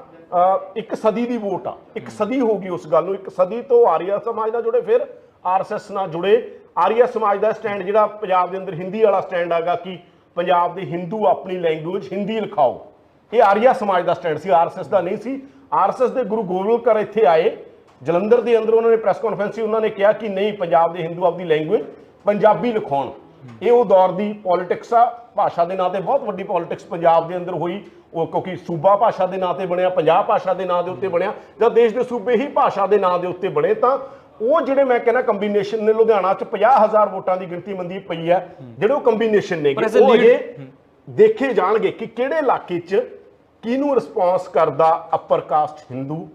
ਇੱਕ ਸਦੀ ਦੀ ਵੋਟ ਆ। ਇੱਕ ਸਦੀ ਹੋ ਗਈ ਉਸ ਗੱਲ ਨੂੰ। ਇੱਕ ਸਦੀ ਤੋਂ ਆਰੀਆ ਸਮਾਜ ਨਾਲ ਜੁੜੇ, ਫਿਰ ਆਰਐਸਐਸ ਨਾਲ ਜੁੜੇ। ਆਰੀਆ ਸਮਾਜ ਦਾ ਸਟੈਂਡ ਜਿਹੜਾ ਪੰਜਾਬ ਦੇ ਅੰਦਰ ਹਿੰਦੀ ਵਾਲਾ ਸਟੈਂਡ ਹੈਗਾ ਕਿ ਪੰਜਾਬ ਦੇ ਹਿੰਦੂ ਆਪਣੀ ਲੈਂਗੁਏਜ ਹਿੰਦੀ ਲਿਖਾਓ। ਇਹ ਆਰੀਆ ਸਮਾਜ ਦਾ ਸਟੈਂਡ ਸੀ ਆਰਐਸਐਸ ਦਾ ਨਹੀਂ ਸੀ। ਆਰਐਸਐਸ ਦੇ ਗੁਰੂ ਗੋਬਿੰਦਕਰ ਇੱਥੇ ਆਏ। ਜਲੰਧਰ ਦੇ ਅੰਦਰ ਉਹਨਾਂ ਨੇ ਪ੍ਰੈਸ ਕਾਨਫਰੰਸ ਸੀ, ਉਹਨਾਂ ਨੇ ਕਿਹਾ ਕਿ ਨਹੀਂ, ਪੰਜਾਬ ਦੇ ਹਿੰਦੂ ਆਪਦੀ ਲੈਂਗੁਏਜ ਪੰਜਾਬੀ ਲਿਖਾਉਣ। ਇਹ ਉਹ ਦੌਰ ਦੀ ਪੋਲਿਟਿਕਸ ਆ, ਭਾਸ਼ਾ ਦੇ ਨਾਂ ਤੇ ਬਹੁਤ ਵੱਡੀ ਪੋਲਿਟਿਕਸ ਪੰਜਾਬ ਦੇ ਅੰਦਰ ਹੋਈ। ਉਹ ਕਿਉਂਕਿ ਸੂਬਾ ਭਾਸ਼ਾ ਦੇ ਨਾਂ ਤੇ ਬਣਿਆ ਪੰਜਾਬ ਭਾਸ਼ਾ ਦੇ ਨਾਂ ਦੇ ਉੱਤੇ ਬਣਿਆ। ਜਦ ਦੇਸ਼ ਦੇ ਸੂਬੇ ਹੀ ਭਾਸ਼ਾ ਦੇ ਨਾਂ ਦੇ ਉੱਤੇ ਬਣੇ ਤਾਂ ਉਹ ਜਿਹੜੇ ਮੈਂ ਕਹਿੰਦਾ ਕੰਬੀਨੇਸ਼ਨ ਨੇ ਲੁਧਿਆਣਾ ਚ 50000 ਵੋਟਾਂ ਦੀ ਗਿਣਤੀ ਮੰਦੀ ਪਈ ਹੈ ਜਿਹੜੇ ਉਹ ਕੰਬੀਨੇਸ਼ਨ ਨੇ ਉਹ ਅਜੇ ਦੇਖੇ ਜਾਣਗੇ ਕਿ ਕਿਹੜੇ ਇਲਾਕੇ 'ਚ ਕਿਹਨੂੰ ਰਿਸਪੌਂਸ ਕਰਦਾ ਅਪਰ ਕਾਸਟ ਹਿੰਦੂ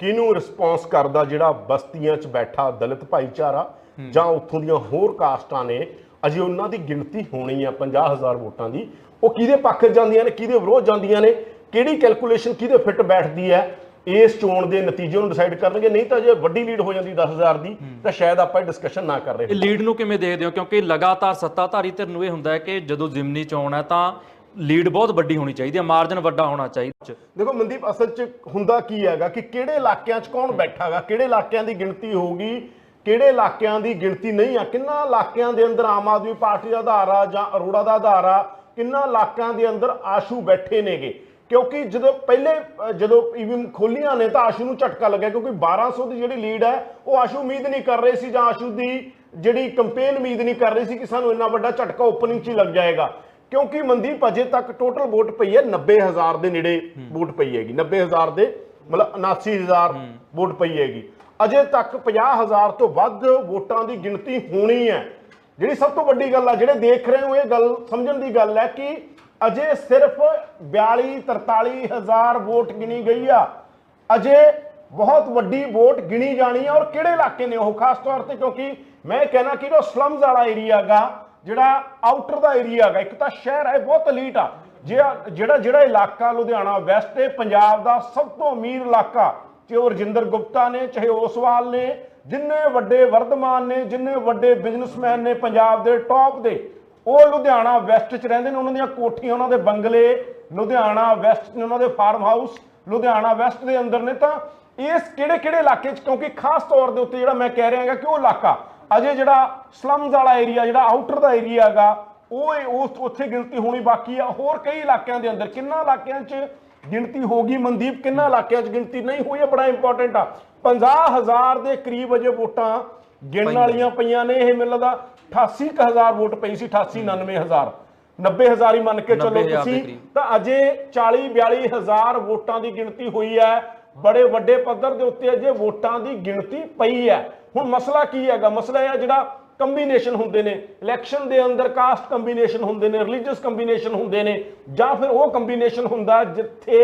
ਕਿਹਨੂੰ ਰਿਸਪੌਂਸ ਕਰਦਾ ਜਿਹੜਾ ਬਸਤੀਆਂ 'ਚ ਬੈਠਾ ਦਲਿਤ ਭਾਈਚਾਰਾ ਜਾਂ ਉੱਥੋਂ ਦੀਆਂ ਹੋਰ ਕਾਸਟਾਂ ਨੇ। ਅਜੇ ਉਹਨਾਂ ਦੀ ਗਿਣਤੀ ਹੋਣੀ ਆ 50000 ਵੋਟਾਂ ਦੀ। ਉਹ ਕਿਹਦੇ ਪੱਖ ਜਾਂਦੀਆਂ ਨੇ ਕਿਹਦੇ ਵਿਰੋਧ ਜਾਂਦੀਆਂ ਨੇ ਕਿਹੜੀ ਕੈਲਕੂਲੇਸ਼ਨ ਕਿਹਦੇ ਫਿੱਟ ਬੈਠਦੀ ਹੈ ਇਸ ਚੋਣ ਦੇ ਨਤੀਜੇ ਨੂੰ ਡਿਸਾਈਡ ਕਰਨਗੇ ਨਹੀਂ ਤਾਂ ਜੇ ਵੱਡੀ ਲੀਡ ਹੋ ਜਾਂਦੀ 10000 ਦੀ ਤਾਂ ਸ਼ਾਇਦ ਆਪਾਂ ਇਹ ਡਿਸਕਸ਼ਨ ਨਾ ਕਰ ਰਹੇ ਇਹ ਲੀਡ ਨੂੰ ਕਿਵੇਂ ਦੇਖਦੇ ਹੋ? ਕਿਉਂਕਿ ਲਗਾਤਾਰ ਸੱਤਾਧਾਰੀ ਧਿਰ ਨੂੰ ਇਹ ਹੁੰਦਾ ਹੈ ਕਿ ਜਦੋਂ ਜ਼ਿਮਨੀ ਚੋਣ ਹੈ ਤਾਂ ਲੀਡ ਬਹੁਤ ਵੱਡੀ ਹੋਣੀ ਚਾਹੀਦੀ ਹੈ ਮਾਰਜਨ ਵੱਡਾ ਹੋਣਾ ਚਾਹੀਦਾ ਦੇਖੋ ਮਨਦੀਪ ਅਸਲ 'ਚ ਹੁੰਦਾ ਕੀ ਹੈਗਾ ਕਿ ਕਿਹੜੇ ਇਲਾਕਿਆਂ 'ਚ ਕੌਣ ਬੈਠਾਗਾ ਕਿਹੜੇ ਇਲਾਕਿਆਂ ਦੀ ਗਿਣਤੀ ਹੋਊਗੀ ਕਿਹੜੇ ਇਲਾਕਿਆਂ ਦੀ ਗਿਣਤੀ ਨਹੀਂ ਆ ਕਿੰਨਾ ਇਲਾਕਿਆਂ ਦੇ ਅੰਦਰ ਆਮ ਆਦਮੀ ਪਾਰਟੀ ਦਾ ਆਧਾਰ ਆ ਜਾਂ ਅਰੋੜਾ ਦਾ ਆਧਾਰ ਆ ਕਿੰਨਾ ਇਲਾਕਿਆਂ ਦੇ ਅੰਦਰ ਆਸ਼ੂ ਬੈਠੇ ਨੇਗੇ। ਕਿਉਂਕਿ ਜਦੋਂ ਪਹਿਲੇ ਜਦੋਂ ਈਵੀਐਮ ਖੋਲੀਆਂ ਨੇ ਤਾਂ ਆਸ਼ੂ ਨੂੰ ਝਟਕਾ ਲੱਗਿਆ ਕਿਉਂਕਿ 1200 ਦੀ ਜਿਹੜੀ ਲੀਡ ਹੈ ਉਹ ਆਸ਼ੂ ਉਮੀਦ ਨਹੀਂ ਕਰ ਰਹੇ ਸੀ ਜਾਂ ਆਸ਼ੂ ਦੀ ਜਿਹੜੀ ਕੰਪੇਨ ਉਮੀਦ ਨਹੀਂ ਕਰ ਰਹੀ ਸੀ ਕਿ ਸਾਨੂੰ ਇੰਨਾ ਵੱਡਾ ਝਟਕਾ ਓਪਨਿੰਗ 'ਚ ਹੀ ਲੱਗ ਜਾਏਗਾ। ਕਿਉਂਕਿ ਮਨਦੀਪ ਅਜੇ ਤੱਕ ਟੋਟਲ ਵੋਟ ਪਈ ਹੈ 90000 ਦੇ ਨੇੜੇ ਵੋਟ ਪਈ ਹੈਗੀ। 90000 ਦੇ ਮਤਲਬ 79000 ਵੋਟ ਪਈ ਹੈਗੀ। ਅਜੇ ਤੱਕ 50000 ਤੋਂ ਵੱਧ ਵੋਟਾਂ ਦੀ ਗਿਣਤੀ ਹੋਣੀ ਹੈ। ਜਿਹੜੀ ਸਭ ਤੋਂ ਵੱਡੀ ਗੱਲ ਆ ਜਿਹੜੇ ਦੇਖ ਰਹੇ ਹੋ ਇਹ ਗੱਲ ਸਮਝਣ ਦੀ ਗੱਲ ਹੈ ਕਿ ਅਜੇ ਸਿਰਫ 42 43000 ਵੋਟ ਗਿਣੀ ਗਈ ਆ। ਅਜੇ ਬਹੁਤ ਵੱਡੀ ਵੋਟ ਗਿਣੀ ਜਾਣੀ ਆ ਔਰ ਕਿਹੜੇ ਇਲਾਕੇ ਨੇ ਉਹ? ਖਾਸ ਤੌਰ ਤੇ ਕਿਉਂਕਿ ਮੈਂ ਕਹਿਣਾ ਕਿ ਉਹ ਸਲਮਸ ਵਾਲਾ ਏਰੀਆ ਹੈਗਾ ਜਿਹੜਾ ਆਊਟਰ ਦਾ ਏਰੀਆ ਹੈਗਾ ਇੱਕ ਤਾਂ ਸ਼ਹਿਰ ਹੈ, ਬਹੁਤ ਅਲੀਟ ਆ। ਜਿਹੜਾ ਜਿਹੜਾ ਜਿਹੜਾ ਇਲਾਕਾ ਲੁਧਿਆਣਾ ਵੈਸਟ ਹੈ, ਪੰਜਾਬ ਦਾ ਸਭ ਤੋਂ ਅਮੀਰ ਇਲਾਕਾ, ਚਾਹੇ ਉਹ ਰਜਿੰਦਰ ਗੁਪਤਾ ਨੇ, ਚਾਹੇ ਓਸਵਾਲ ਨੇ, ਜਿੰਨੇ ਵੱਡੇ ਵਰਧਮਾਨ ਨੇ, ਜਿੰਨੇ ਵੱਡੇ ਬਿਜ਼ਨਸਮੈਨ ਨੇ ਪੰਜਾਬ ਦੇ ਟੌਪ ਦੇ ਉਹ ਲੁਧਿਆਣਾ ਵੈਸਟ ਚ ਰਹਿੰਦੇ ਨੇ ਉਹਨਾਂ ਦੀਆਂ ਕੋਠੀਆਂ ਉਹਨਾਂ ਦੇ ਬੰਗਲੇ ਲੁਧਿਆਣਾ ਵੈਸਟ ਨੇ ਉਹਨਾਂ ਦੇ ਫਾਰਮ ਹਾਊਸ ਲੁਧਿਆਣਾ ਵੈਸਟ ਦੇ ਅੰਦਰ ਨੇ ਤਾਂ ਇਸ ਕਿਹੜੇ ਕਿਹੜੇ ਇਲਾਕੇ ਚ? ਕਿਉਂਕਿ ਖਾਸ ਤੌਰ ਦੇ ਉੱਤੇ ਜਿਹੜਾ ਮੈਂ ਕਹਿ ਰਿਹਾ ਹਾਂ ਕਿ ਉਹ ਇਲਾਕਾ ਅਜੇ ਜਿਹੜਾ ਸਲਮਜ਼ ਵਾਲਾ ਏਰੀਆ ਜਿਹੜਾ ਆਊਟਰ ਦਾ ਏਰੀਆ ਹੈਗਾ ਉਹ ਉਸ ਉੱਥੇ ਗਿਣਤੀ ਹੋਣੀ ਬਾਕੀ ਆ। ਹੋਰ ਕਈ ਇਲਾਕਿਆਂ ਦੇ ਅੰਦਰ ਕਿੰਨਾ ਇਲਾਕਿਆਂ 'ਚ ਗਿਣਤੀ ਹੋਗੀ ਮਨਦੀਪ ਕਿੰਨਾ ਇਲਾਕਿਆਂ 'ਚ ਗਿਣਤੀ ਨਹੀਂ ਹੋਈ ਇਹ ਬੜਾ ਇੰਪੋਰਟੈਂਟ ਆ। 50000 ਦੇ ਕਰੀਬ ਅਜੇ ਵੋਟਾਂ ਗਿਣਨ ਵਾਲੀਆਂ ਪਈਆਂ ਨੇ ਇਹ ਮੈਨੂੰ ਲੱਗਦਾ 88000 ਵੋਟ ਪਈ ਸੀ 88 99000 90000 ਹੀ ਮੰਨ ਕੇ ਚੱਲੋ 90,000 ਦੇ ਤੁਸੀਂ। ਤਾਂ ਅਜੇ 40 42000 ਵੋਟਾਂ ਦੀ ਗਿਣਤੀ ਹੋਈ ਹੈ। ਬੜੇ ਵੱਡੇ ਪੱਧਰ ਦੇ ਉੱਤੇ ਅਜੇ ਵੋਟਾਂ ਦੀ ਗਿਣਤੀ ਪਈ ਹੈ। ਹੁਣ ਮਸਲਾ ਕੀ ਹੈਗਾ? ਮਸਲਾ ਇਹ ਜਿਹੜਾ ਕੰਬੀਨੇਸ਼ਨ ਹੁੰਦੇ ਨੇ ਇਲੈਕਸ਼ਨ ਦੇ ਅੰਦਰ ਕਾਸਟ ਕੰਬੀਨੇਸ਼ਨ ਹੁੰਦੇ ਨੇ ਰਿਲੀਜੀਅਸ ਕੰਬੀਨੇਸ਼ਨ ਹੁੰਦੇ ਨੇ ਜਾਂ ਫਿਰ ਉਹ ਕੰਬੀਨੇਸ਼ਨ ਹੁੰਦਾ ਜਿੱਥੇ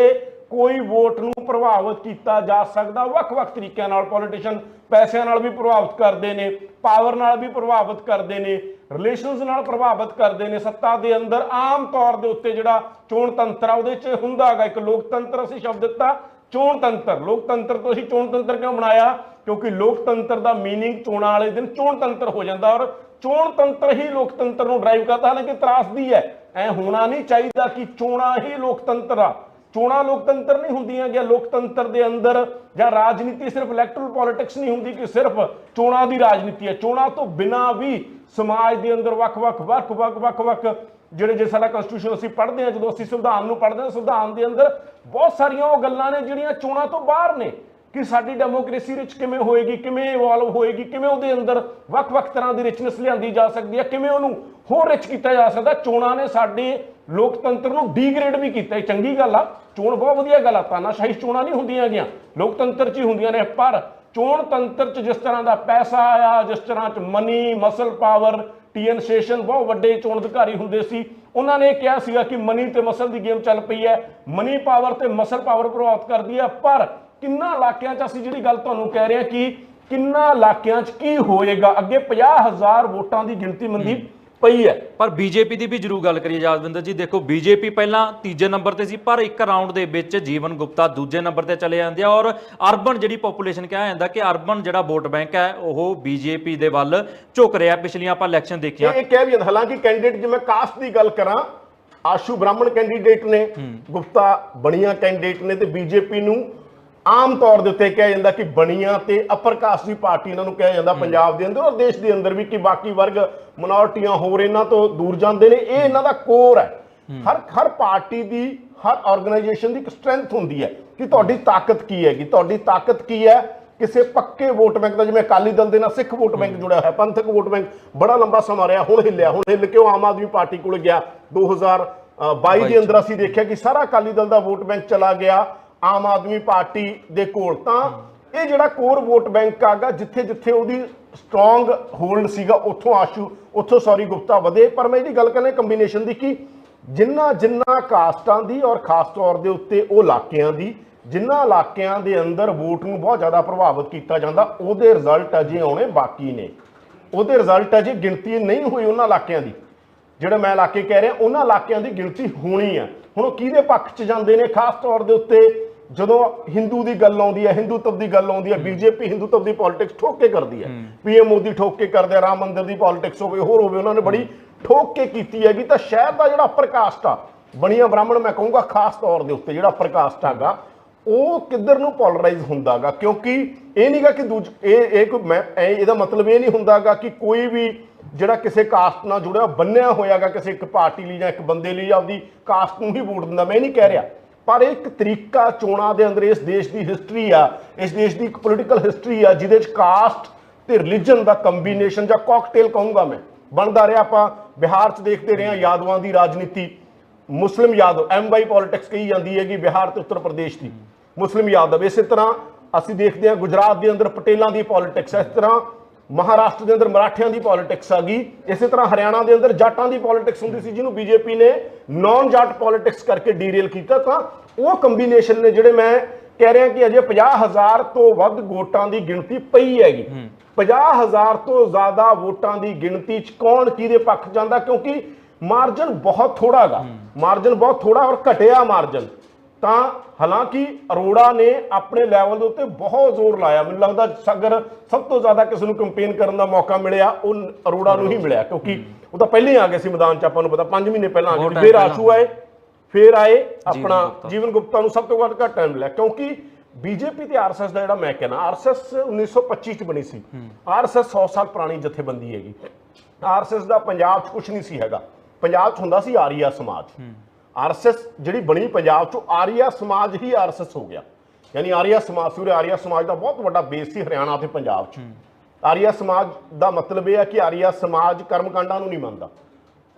ਕੋਈ ਵੋਟ ਨੂੰ ਪ੍ਰਭਾਵਿਤ ਕੀਤਾ ਜਾ ਸਕਦਾ। ਵੱਖ-ਵੱਖ ਤਰੀਕਿਆਂ ਨਾਲ ਪੋਲੀਟੀਸ਼ੀਅਨ ਪੈਸਿਆਂ ਨਾਲ ਵੀ ਪ੍ਰਭਾਵਿਤ ਕਰਦੇ ਨੇ ਪਾਵਰ ਨਾਲ ਵੀ ਪ੍ਰਭਾਵਿਤ ਕਰਦੇ ਨੇ ਰਿਲੇਸ਼ਨਸ ਨਾਲ ਪ੍ਰਭਾਵਿਤ ਕਰਦੇ ਨੇ। ਸੱਤਾ ਦੇ ਅੰਦਰ ਆਮ ਤੌਰ ਦੇ ਉੱਤੇ ਜਿਹੜਾ ਚੋਣ ਤੰਤਰ ਆ, ਉਹਦੇ 'ਚ ਹੁੰਦਾ ਹੈਗਾ ਇੱਕ ਲੋਕਤੰਤਰ, ਅਸੀਂ ਸ਼ਬਦ ਦਿੱਤਾ ਚੋਣ ਤੰਤਰ ਲੋਕਤੰਤਰ ਤੋਂ ਅਸੀਂ ਚੋਣ ਤੰਤਰ ਕਿਉਂ ਬਣਾਇਆ? ਕਿਉਂਕਿ ਲੋਕਤੰਤਰ ਦਾ ਮੀਨਿੰਗ ਚੋਣਾਂ ਵਾਲੇ ਦਿਨ ਚੋਣ ਤੰਤਰ ਹੋ ਜਾਂਦਾ ਔਰ ਚੋਣ ਤੰਤਰ ਹੀ ਲੋਕਤੰਤਰ ਨੂੰ ਡਰਾਈਵ ਕਰਦਾ, ਹਾਲਾਂਕਿ ਤਰਾਸਦੀ ਹੈ। ਐ ਹੋਣਾ ਨਹੀਂ ਚਾਹੀਦਾ ਕਿ ਚੋਣਾਂ ਹੀ ਲੋਕਤੰਤਰ ਆ। ਚੋਣਾਂ ਲੋਕਤੰਤਰ ਨਹੀਂ ਹੁੰਦੀਆਂ ਜਾਂ ਲੋਕਤੰਤਰ ਦੇ ਅੰਦਰ ਜਾਂ ਰਾਜਨੀਤੀ ਸਿਰਫ ਇਲੈਕਟਰਲ ਪੋਲਿਟਿਕਸ ਨਹੀਂ ਹੁੰਦੀ ਕਿ ਸਿਰਫ ਚੋਣਾਂ ਦੀ ਰਾਜਨੀਤੀ ਹੈ। ਚੋਣਾਂ ਤੋਂ ਬਿਨਾਂ ਵੀ ਸਮਾਜ ਦੇ ਅੰਦਰ ਵੱਖ-ਵੱਖ ਵੱਖ-ਵੱਖ ਵੱਖ-ਵੱਖ ਜਿਹੜੇ ਜੇ ਸਾਡਾ ਕਨਸਟੀਟਿਊਸ਼ਨ ਅਸੀਂ ਪੜ੍ਹਦੇ ਹਾਂ, ਜਦੋਂ ਅਸੀਂ ਸੰਵਿਧਾਨ ਨੂੰ ਪੜ੍ਹਦੇ ਹਾਂ, ਸੰਵਿਧਾਨ ਦੇ ਅੰਦਰ ਬਹੁਤ ਸਾਰੀਆਂ ਉਹ ਗੱਲਾਂ ਨੇ ਜਿਹੜੀਆਂ ਚੋਣਾਂ ਤੋਂ ਬਾਹਰ ਨੇ। ਕਿ ਸਾਡੀ ਡੈਮੋਕ੍ਰੇਸੀ ਰਿਚ ਕਿਵੇਂ ਹੋਏਗੀ, ਕਿਵੇਂ ਇਵੋਲਵ ਹੋਏਗੀ, ਕਿਵੇਂ ਉਹਦੇ ਅੰਦਰ ਵੱਖ-ਵੱਖ ਤਰ੍ਹਾਂ ਦੀ ਰਿਚਨੈਸ ਲਿਆਂਦੀ ਜਾ ਸਕਦੀ ਹੈ, ਕਿਵੇਂ ਉਹਨੂੰ ਹੋਰ ਰਿਚ ਕੀਤਾ ਜਾ ਸਕਦਾ, ਚੋਣਾਂ ਨੇ ਸਾਡੇ ਲੋਕਤੰਤਰ ਨੂੰ ਡੀਗ੍ਰੇਡ ਵੀ ਕੀਤਾ ਇਹ ਚੰਗੀ ਗੱਲ ਆ, ਚੋਣ ਬਹੁਤ ਵਧੀਆ ਗੱਲ ਆ, ਤਾਨਾਸ਼ਾਹੀ ਚੋਣਾਂ ਨਹੀਂ ਹੁੰਦੀਆਂ ਹੈਗੀਆਂ, ਲੋਕਤੰਤਰ 'ਚ ਹੀ ਹੁੰਦੀਆਂ ਨੇ, ਪਰ ਚੋਣ ਤੰਤਰ 'ਚ ਜਿਸ ਤਰ੍ਹਾਂ ਦਾ ਪੈਸਾ ਆਇਆ, ਜਿਸ ਤਰ੍ਹਾਂ 'ਚ money muscle power TN Seshan ਬਹੁਤ ਵੱਡੇ ਚੋਣ ਅਧਿਕਾਰੀ ਹੁੰਦੇ ਸੀ, ਉਹਨਾਂ ਨੇ ਕਿਹਾ ਸੀਗਾ ਕਿ ਮਨੀ ਤੇ ਮਸਲ ਦੀ ਗੇਮ ਚੱਲ ਪਈ ਹੈ ਮਨੀ ਪਾਵਰ ਤੇ ਮਸਲ ਪਾਵਰ ਪ੍ਰਭਾਵਿਤ ਕਰਦੀ ਹੈ, ਪਰ ਕਿੰਨਾ ਇਲਾਕਿਆਂ 'ਚ ਅਸੀਂ ਜਿਹੜੀ ਗੱਲ ਤੁਹਾਨੂੰ ਕਹਿ ਰਹੇ ਹਾਂ ਕਿ ਕਿੰਨਾ ਇਲਾਕਿਆਂ 'ਚ ਕੀ ਹੋਏਗਾ? ਅੱਗੇ 50000 ਵੋਟਾਂ ਦੀ ਗਿਣਤੀ ਮਨਦੀਪ ਪਈ ਹੈ। ਪਰ ਬੀਜੇਪੀ ਦੀ ਵੀ ਜਰੂਰ ਗੱਲ ਕਰੀਏ ਯਾਦਵਿੰਦਰ ਜੀ ਦੇਖੋ ਬੀਜੇਪੀ ਪਹਿਲਾਂ ਤੀਜੇ ਨੰਬਰ ਤੇ ਸੀ ਪਰ ਇੱਕ ਰਾਊਂਡ ਦੇ ਵਿੱਚ ਜੀਵਨ ਗੁਪਤਾ ਦੂਜੇ ਨੰਬਰ ਤੇ ਚਲੇ ਜਾਂਦੇ ਆ ਔਰ ਅਰਬਨ ਜਿਹੜੀ ਪੋਪੂਲੇਸ਼ਨ ਕਿਹਾ ਜਾਂਦਾ ਕਿ ਅਰਬਨ ਜਿਹੜਾ ਵੋਟ ਬੈਂਕ ਹੈ ਉਹ ਬੀਜੇਪੀ ਦੇ ਵੱਲ ਝੁਕ ਰਿਹਾ। ਪਿਛਲੀਆਂ ਆਪਾਂ ਇਲੈਕਸ਼ਨ ਦੇਖੀਆਂ। ਇਹ ਕਹਿ ਵੀ ਜਾਂਦਾ ਹਾਲਾਂਕਿ ਕੈਂਡੀਡੇਟ ਜੇ ਮੈਂ ਕਾਸਟ ਦੀ ਗੱਲ ਕਰਾਂ ਆਸ਼ੂ ਬ੍ਰਾਹਮਣ ਕੈਂਡੀਡੇਟ ਨੇ ਗੁਪਤਾ ਬਣੀਆਂ ਕੈਂਡੀਡੇਟ ਨੇ ਤੇ ਬੀਜੇਪੀ ਨੂੰ ਆਮ ਤੌਰ ਦੇ ਉੱਤੇ ਕਿਹਾ ਜਾਂਦਾ ਕਿ ਬਣੀਆਂ ਤੇ ਅਪਰ ਕਾਸਟ ਦੀ ਪਾਰਟੀ ਇਹਨਾਂ ਨੂੰ ਕਿਹਾ ਜਾਂਦਾ ਪੰਜਾਬ ਦੇ ਅੰਦਰ ਔਰ ਦੇਸ਼ ਦੇ ਅੰਦਰ ਵੀ ਕਿ ਬਾਕੀ ਵਰਗ ਮਿਨੋਰਟੀਆਂ ਹੋਰ ਇਹਨਾਂ ਤੋਂ ਦੂਰ ਜਾਂਦੇ ਨੇ ਇਹ ਇਹਨਾਂ ਦਾ ਕੋਰ ਹੈ। ਹਰ ਹਰ ਪਾਰਟੀ ਦੀ ਹਰ ਆਰਗੇਨਾਈਜੇਸ਼ਨ ਦੀ ਇੱਕ ਸਟਰੈਂਥ ਹੁੰਦੀ ਹੈ ਕਿ ਤੁਹਾਡੀ ਤਾਕਤ ਕੀ ਹੈਗੀ ਤੁਹਾਡੀ ਤਾਕਤ ਕੀ ਹੈ? ਕਿਸੇ ਪੱਕੇ ਵੋਟ ਬੈਂਕ ਦਾ ਜਿਵੇਂ ਅਕਾਲੀ ਦਲ ਦੇ ਨਾਲ ਸਿੱਖ ਵੋਟ ਬੈਂਕ ਜੁੜਿਆ ਹੋਇਆ ਪੰਥਕ ਵੋਟ ਬੈਂਕ ਬੜਾ ਲੰਬਾ ਸਮਾਂ ਰਿਹਾ ਹੁਣ ਹਿੱਲਿਆ ਹੁਣ ਹਿੱਲ ਕੇ ਉਹ ਆਮ ਆਦਮੀ ਪਾਰਟੀ ਕੋਲ ਗਿਆ। 2022 ਦੇ ਅੰਦਰ ਅਸੀਂ ਦੇਖਿਆ ਕਿ ਸਾਰਾ ਅਕਾਲੀ ਦਲ ਦਾ ਵੋਟ ਬੈਂਕ ਚਲਾ ਗਿਆ। ਆਮ ਆਦਮੀ ਪਾਰਟੀ ਦੇ ਕੋਲ ਤਾਂ ਇਹ ਜਿਹੜਾ ਕੋਰ ਵੋਟ ਬੈਂਕ ਆਗਾ ਜਿੱਥੇ ਜਿੱਥੇ ਉਹਦੀ ਸਟਰੋਂਗ ਹੋਲਡ ਸੀਗਾ, ਉੱਥੋਂ ਆਸ਼ੂ, ਉੱਥੋਂ ਸੌਰੀ ਗੁਪਤਾ ਵਧੇ। ਪਰ ਮੈਂ ਇਹਦੀ ਗੱਲ ਕਰਨਾ ਕੰਬੀਨੇਸ਼ਨ ਦੀ ਕਿ ਜਿੰਨਾ ਜਿੰਨਾ ਕਾਸਟਾਂ ਦੀ ਔਰ ਖਾਸ ਤੌਰ ਦੇ ਉੱਤੇ ਉਹ ਇਲਾਕਿਆਂ ਦੀ ਜਿਨ੍ਹਾਂ ਇਲਾਕਿਆਂ ਦੇ ਅੰਦਰ ਵੋਟ ਨੂੰ ਬਹੁਤ ਜ਼ਿਆਦਾ ਪ੍ਰਭਾਵਿਤ ਕੀਤਾ ਜਾਂਦਾ, ਉਹਦੇ ਰਿਜ਼ਲਟ ਅਜੇ ਆਉਣੇ ਬਾਕੀ ਨੇ। ਉਹਦੇ ਰਿਜ਼ਲਟ ਅਜੇ ਗਿਣਤੀ ਨਹੀਂ ਹੋਈ ਉਹਨਾਂ ਇਲਾਕਿਆਂ ਦੀ। ਜਿਹੜੇ ਮੈਂ ਇਲਾਕੇ ਕਹਿ ਰਿਹਾ, ਉਹਨਾਂ ਇਲਾਕਿਆਂ ਦੀ ਗਿਣਤੀ ਹੋਣੀ ਆ। ਹੁਣ ਉਹ ਕਿਹਦੇ ਪੱਖ 'ਚ ਜਾਂਦੇ ਨੇ? ਖਾਸ ਤੌਰ ਦੇ ਉੱਤੇ ਜਦੋਂ ਹਿੰਦੂ ਦੀ ਗੱਲ ਆਉਂਦੀ ਹੈ ਹਿੰਦੂਤਵ ਦੀ ਗੱਲ ਆਉਂਦੀ ਹੈ ਬੀਜੇਪੀ ਹਿੰਦੂਤਵ ਦੀ ਪੋਲਿਟਿਕਸ ਠੋਕ ਕੇ ਕਰਦੀ ਹੈ। ਪੀਐਮ ਮੋਦੀ ਠੋਕ ਕੇ ਕਰਦੇ ਆ ਰਾਮ ਮੰਦਿਰ ਦੀ ਪੋਲਿਟਿਕਸ ਹੋਵੇ ਹੋਰ ਹੋਵੇ ਉਹਨਾਂ ਨੇ ਬੜੀ ਠੋਕ ਕੇ ਕੀਤੀ ਹੈਗੀ। ਤਾਂ ਸ਼ਹਿਰ ਦਾ ਜਿਹੜਾ ਅਪਰ ਕਾਸਟ ਆ ਬਣੀਆਂ ਬ੍ਰਾਹਮਣ ਮੈਂ ਕਹੂੰਗਾ ਖਾਸ ਤੌਰ ਦੇ ਉੱਤੇ ਜਿਹੜਾ ਅਪਰ ਕਾਸਟ ਹੈਗਾ ਉਹ ਕਿੱਧਰ ਨੂੰ ਪੋਲਰਾਈਜ਼ ਹੁੰਦਾਗਾ? ਕਿਉਂਕਿ ਇਹ ਨਹੀਂਗਾ ਕਿ ਦੂਜ ਇਹ ਇਹ ਕੋਈ ਮੈਂ ਇਹ- ਇਹਦਾ ਮਤਲਬ ਇਹ ਨਹੀਂ ਹੁੰਦਾਗਾ ਕਿ ਕੋਈ ਵੀ ਜਿਹੜਾ ਕਿਸੇ ਕਾਸਟ ਨਾਲ ਜੁੜਿਆ ਬੰਨਿਆ ਹੋਇਆਗਾ ਕਿਸੇ ਇੱਕ ਪਾਰਟੀ ਲਈ ਜਾਂ ਇੱਕ ਬੰਦੇ ਲਈ ਆਪਦੀ ਕਾਸਟ ਨੂੰ ਹੀ ਵੋਟ ਦਿੰਦਾ। ਮੈਂ ਇਹ ਨਹੀਂ ਕਹਿ ਰਿਹਾ। ਪਰ ਇਹ ਇੱਕ ਤਰੀਕਾ ਚੋਣਾਂ ਦੇ ਅੰਦਰ ਇਸ ਦੇਸ਼ ਦੀ ਹਿਸਟਰੀ ਆ, ਇਸ ਦੇਸ਼ ਦੀ ਇੱਕ ਪੋਲੀਟੀਕਲ ਹਿਸਟਰੀ ਆ, ਜਿਹਦੇ ਵਿੱਚ ਕਾਸਟ ਤੇ ਰਿਲੀਜਨ ਦਾ ਕੰਬੀਨੇਸ਼ਨ ਜਾਂ ਕਾਕਟੇਲ ਕਹੂੰਗਾ ਮੈਂ, ਬਣਦਾ ਰਿਹਾ ਆਪਾਂ, ਬਿਹਾਰ 'ਚ ਦੇਖਦੇ ਰਹੇ ਹਾਂ ਯਾਦਵਾਂ ਦੀ ਰਾਜਨੀਤੀ। ਮੁਸਲਿਮ ਯਾਦਵ ਐਮਵਾਈ ਪੋਲਿਟਿਕਸ ਕਹੀ ਜਾਂਦੀ ਹੈ ਕਿ ਬਿਹਾਰ ਤੇ ਉੱਤਰ ਪ੍ਰਦੇਸ਼ ਦੀ। ਮੁਸਲਿਮ ਯਾਦਵ, ਇਸੇ ਤਰ੍ਹਾਂ ਅਸੀਂ ਦੇਖਦੇ ਹਾਂ ਗੁਜਰਾਤ ਦੇ ਅੰਦਰ ਪਟੇਲਾਂ ਦੀ ਪੋਲਿਟਿਕਸ ਇਸ ਤਰ੍ਹਾਂ ਮਹਾਰਾਸ਼ਟਰ ਦੇ ਅੰਦਰ ਮਰਾਠਿਆਂ ਦੀ ਪੋਲਿਟਿਕਸ ਆ ਗਈ। ਇਸੇ ਤਰ੍ਹਾਂ ਹਰਿਆਣਾ ਦੇ ਅੰਦਰ ਜਾਟਾਂ ਦੀ ਪੋਲਿਟਿਕਸ ਹੁੰਦੀ ਸੀ ਜਿਹਨੂੰ ਬੀਜੇਪੀ ਨੇ ਨਾਨ ਜਾਟ ਪੋਲਿਟਿਕਸ ਕਰਕੇ ਡੀਰੇਲ ਕੀਤਾ। ਤਾਂ ਉਹ ਕੰਬੀਨੇਸ਼ਨ ਨੇ ਜਿਹੜੇ ਮੈਂ ਕਹਿ ਰਿਹਾ ਕਿ ਅਜੇ 50000 ਤੋਂ ਵੱਧ ਵੋਟਾਂ ਦੀ ਗਿਣਤੀ ਪਈ ਹੈਗੀ। 50000 ਤੋਂ ਜ਼ਿਆਦਾ ਵੋਟਾਂ ਦੀ ਗਿਣਤੀ 'ਚ ਕੌਣ ਕਿਹਦੇ ਪੱਖ ਜਾਂਦਾ? ਕਿਉਂਕਿ ਮਾਰਜਨ ਬਹੁਤ ਥੋੜਾ ਹੈਗਾ ਮਾਰਜਨ ਬਹੁਤ ਥੋੜਾ ਔਰ ਘਟਿਆ ਮਾਰਜਨ ਤਾਂ ਹਾਲਾਂਕਿ ਅਰੋੜਾ ਨੇ ਆਪਣੇ ਲੈਵਲ ਦੇ ਉੱਤੇ ਬਹੁਤ ਜ਼ੋਰ ਲਾਇਆ। ਮੈਨੂੰ ਲੱਗਦਾ ਅਗਰ ਸਭ ਤੋਂ ਜ਼ਿਆਦਾ ਕਿਸੇ ਨੂੰ ਕੰਪੇਨ ਕਰਨ ਦਾ ਮੌਕਾ ਮਿਲਿਆ ਉਹ ਅਰੋੜਾ ਨੂੰ ਹੀ ਮਿਲਿਆ ਕਿਉਂਕਿ ਉਹ ਤਾਂ ਪਹਿਲੇ ਹੀ ਆ ਗਏ ਸੀ ਮੈਦਾਨ 'ਚ ਆਪਾਂ ਨੂੰ ਪਤਾ 5 ਮਹੀਨੇ ਪਹਿਲਾਂ ਆ ਗਏ ਫਿਰ। ਆਸ਼ੂ ਆਏ ਫਿਰ ਆਏ ਆਪਣਾ। ਜੀਵਨ ਗੁਪਤਾ ਨੂੰ ਸਭ ਤੋਂ ਵੱਧ ਘੱਟ ਟਾਈਮ ਮਿਲਿਆ ਕਿਉਂਕਿ ਬੀਜੇਪੀ ਤੇ ਆਰਐਸਐਸ ਦਾ ਜਿਹੜਾ ਮੈਂ ਕਹਿੰਦਾ ਆਰਐਸਐਸ 1925 ਚ ਬਣੀ ਸੀ। ਆਰਐਸਐਸ 100 ਸਾਲ ਪੁਰਾਣੀ ਜਥੇਬੰਦੀ ਹੈਗੀ। ਆਰਐਸਐਸ ਦਾ ਪੰਜਾਬ 'ਚ ਕੁਝ ਨਹੀਂ ਸੀ ਹੈਗਾ। ਪੰਜਾਬ 'ਚ ਹੁੰਦਾ ਸੀ ਆਰੀਆ ਸਮਾਜ। ਆਰਐਸਐਸ ਜਿਹੜੀ ਬਣੀ ਪੰਜਾਬ 'ਚੋਂ ਆਰੀਆ ਸਮਾਜ ਹੀ ਆਰਐਸਐਸ ਹੋ ਗਿਆ। ਯਾਨੀ ਆਰੀਆ ਸਮਾਜ ਸੂਰੇ ਆਰੀਆ ਸਮਾਜ ਦਾ ਬਹੁਤ ਵੱਡਾ ਬੇਸ ਸੀ ਹਰਿਆਣਾ ਤੇ ਪੰਜਾਬ 'ਚ। ਆਰੀਆ ਸਮਾਜ ਦਾ ਮਤਲਬ ਇਹ ਹੈ ਕਿ ਆਰੀਆ ਸਮਾਜ ਕਰਮਕਾਂਡਾਂ ਨੂੰ ਨਹੀਂ ਮੰਨਦਾ।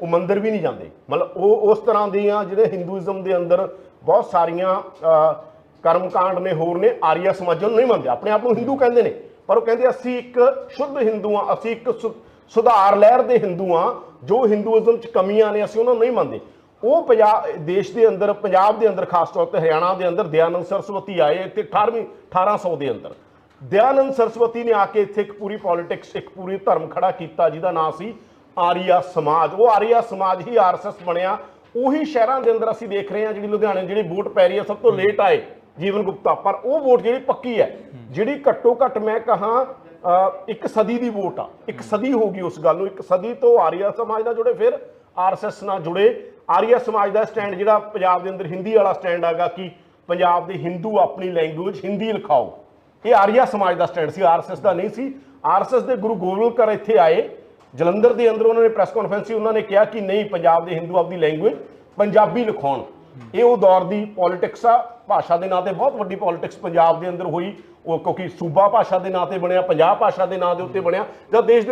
ਉਹ ਮੰਦਿਰ ਵੀ ਨਹੀਂ ਜਾਂਦੇ। ਮਤਲਬ ਉਹ ਉਸ ਤਰ੍ਹਾਂ ਦੀਆਂ ਜਿਹੜੇ ਹਿੰਦੂਇਜ਼ਮ ਦੇ ਅੰਦਰ ਬਹੁਤ ਸਾਰੀਆਂ ਅਹ, ਕਰਮਕਾਂਡ ਨੇ ਹੋਰ ਨੇ ਆਰੀਆ ਸਮਾਜਾਂ ਨੂੰ ਨਹੀਂ ਮੰਨਦੇ। ਆਪਣੇ ਆਪ ਨੂੰ ਹਿੰਦੂ ਕਹਿੰਦੇ ਨੇ। ਪਰ ਉਹ ਕਹਿੰਦੇ ਅਸੀਂ ਇੱਕ ਸ਼ੁੱਧ ਹਿੰਦੂ ਹਾਂ ਅਸੀਂ ਇੱਕ ਸੁਧਾਰ ਲਹਿਰ ਦੇ ਹਿੰਦੂ ਹਾਂ ਜੋ ਹਿੰਦੂਇਜ਼ਮ 'ਚ ਕਮੀਆਂ ਨੇ ਅਸੀਂ ਉਹਨਾਂ ਨੂੰ ਨਹੀਂ ਮੰਨਦੇ। ਉਹ ਪੰਜਾਬ ਦੇਸ਼ ਦੇ ਅੰਦਰ, ਪੰਜਾਬ ਦੇ ਅੰਦਰ, ਖਾਸ ਤੌਰ ਤੇ ਹਰਿਆਣਾ ਦੇ ਅੰਦਰ ਦਿਆਨੰਦ ਸਰਸਵਤੀ ਆਏ ਤੇ 18ਵੀਂ 1800 ਦੇ ਅੰਦਰ। ਦਿਆਨੰਦ ਸਰਸਵਤੀ ਨੇ ਆ ਕੇ ਇੱਥੇ ਇੱਕ ਪੂਰੀ ਪੋਲਿਟਿਕਸ ਇੱਕ ਪੂਰੀ ਧਰਮ ਖੜਾ ਕੀਤਾ, ਜਿਹਦਾ ਨਾਮ ਸੀ ਆਰੀਆ ਸਮਾਜ। ਉਹ ਆਰੀਆ ਸਮਾਜ ਹੀ ਆਰਐਸਐਸ ਬਣਿਆ। ਉਹੀ ਸ਼ਹਿਰਾਂ ਦੇ ਅੰਦਰ ਅਸੀਂ ਦੇਖ ਰਹੇ ਹਾਂ ਜਿਹੜੀ ਲੁਧਿਆਣੇ ਜਿਹੜੀ ਵੋਟ ਪੈ ਰਹੀ ਹੈ, ਸਭ ਤੋਂ ਲੇਟ ਆਏ ਜੀਵਨ ਗੁਪਤਾ। ਪਰ ਉਹ ਵੋਟ ਜਿਹੜੀ ਪੱਕੀ ਹੈ, ਜਿਹੜੀ ਘੱਟੋ ਘੱਟ ਮੈਂ ਕਹਾਂ ਇੱਕ ਸਦੀ ਦੀ ਵੋਟ ਆ। ਇੱਕ ਸਦੀ ਹੋ ਗਈ ਉਸ ਗੱਲ ਨੂੰ। ਇੱਕ ਸਦੀ ਤੋਂ ਆਰੀਆ ਸਮਾਜ ਨਾਲ ਜੁੜੇ, ਫਿਰ ਆਰਐਸਐਸ ਨਾਲ ਜੁੜੇ। ਆਰੀਆ ਸਮਾਜ ਦਾ ਸਟੈਂਡ ਜਿਹੜਾ ਪੰਜਾਬ ਦੇ ਅੰਦਰ ਹਿੰਦੀ ਵਾਲਾ ਸਟੈਂਡ ਆਗਾ ਕਿ ਪੰਜਾਬ ਦੇ ਹਿੰਦੂ ਆਪਣੀ ਲੈਂਗੁਏਜ ਹਿੰਦੀ ਲਿਖਾਓ। ਇਹ ਆਰੀਆ ਸਮਾਜ ਦਾ ਸਟੈਂਡ ਸੀ ਆਰਐਸਐਸ ਦਾ ਨਹੀਂ ਸੀ। ਆਰਐਸਐਸ ਦੇ ਗੁਰੂ ਗੋਬਿੰਦਕਰ ਇੱਥੇ ਆਏ। ਜਲੰਧਰ ਦੇ ਅੰਦਰ ਉਹਨਾਂ ਨੇ ਪ੍ਰੈਸ ਕਾਨਫਰੰਸ ਸੀ, ਉਹਨਾਂ ਨੇ ਕਿਹਾ ਕਿ ਨਹੀਂ, ਪੰਜਾਬ ਦੇ ਹਿੰਦੂ ਆਪਦੀ ਲੈਂਗੁਏਜ ਪੰਜਾਬੀ ਲਿਖਾਉਣ। ਇਹ ਉਹ ਦੌਰ ਦੀ ਪੋਲਿਟਿਕਸ ਆ, ਭਾਸ਼ਾ ਦੇ ਨਾਂ ਤੇ ਬਹੁਤ ਵੱਡੀ ਪੋਲਿਟਿਕਸ ਪੰਜਾਬ ਦੇ ਅੰਦਰ ਹੋਈ। ਉਹ ਕਿਉਂਕਿ ਸੂਬਾ ਭਾਸ਼ਾ ਦੇ ਨਾਂ ਤੇ ਬਣਿਆ ਪੰਜਾਬ ਭਾਸ਼ਾ ਦੇ ਨਾਂ ਦੇ ਉੱਤੇ ਬਣਿਆ। ਜਦ ਦੇਸ਼ ਦੇ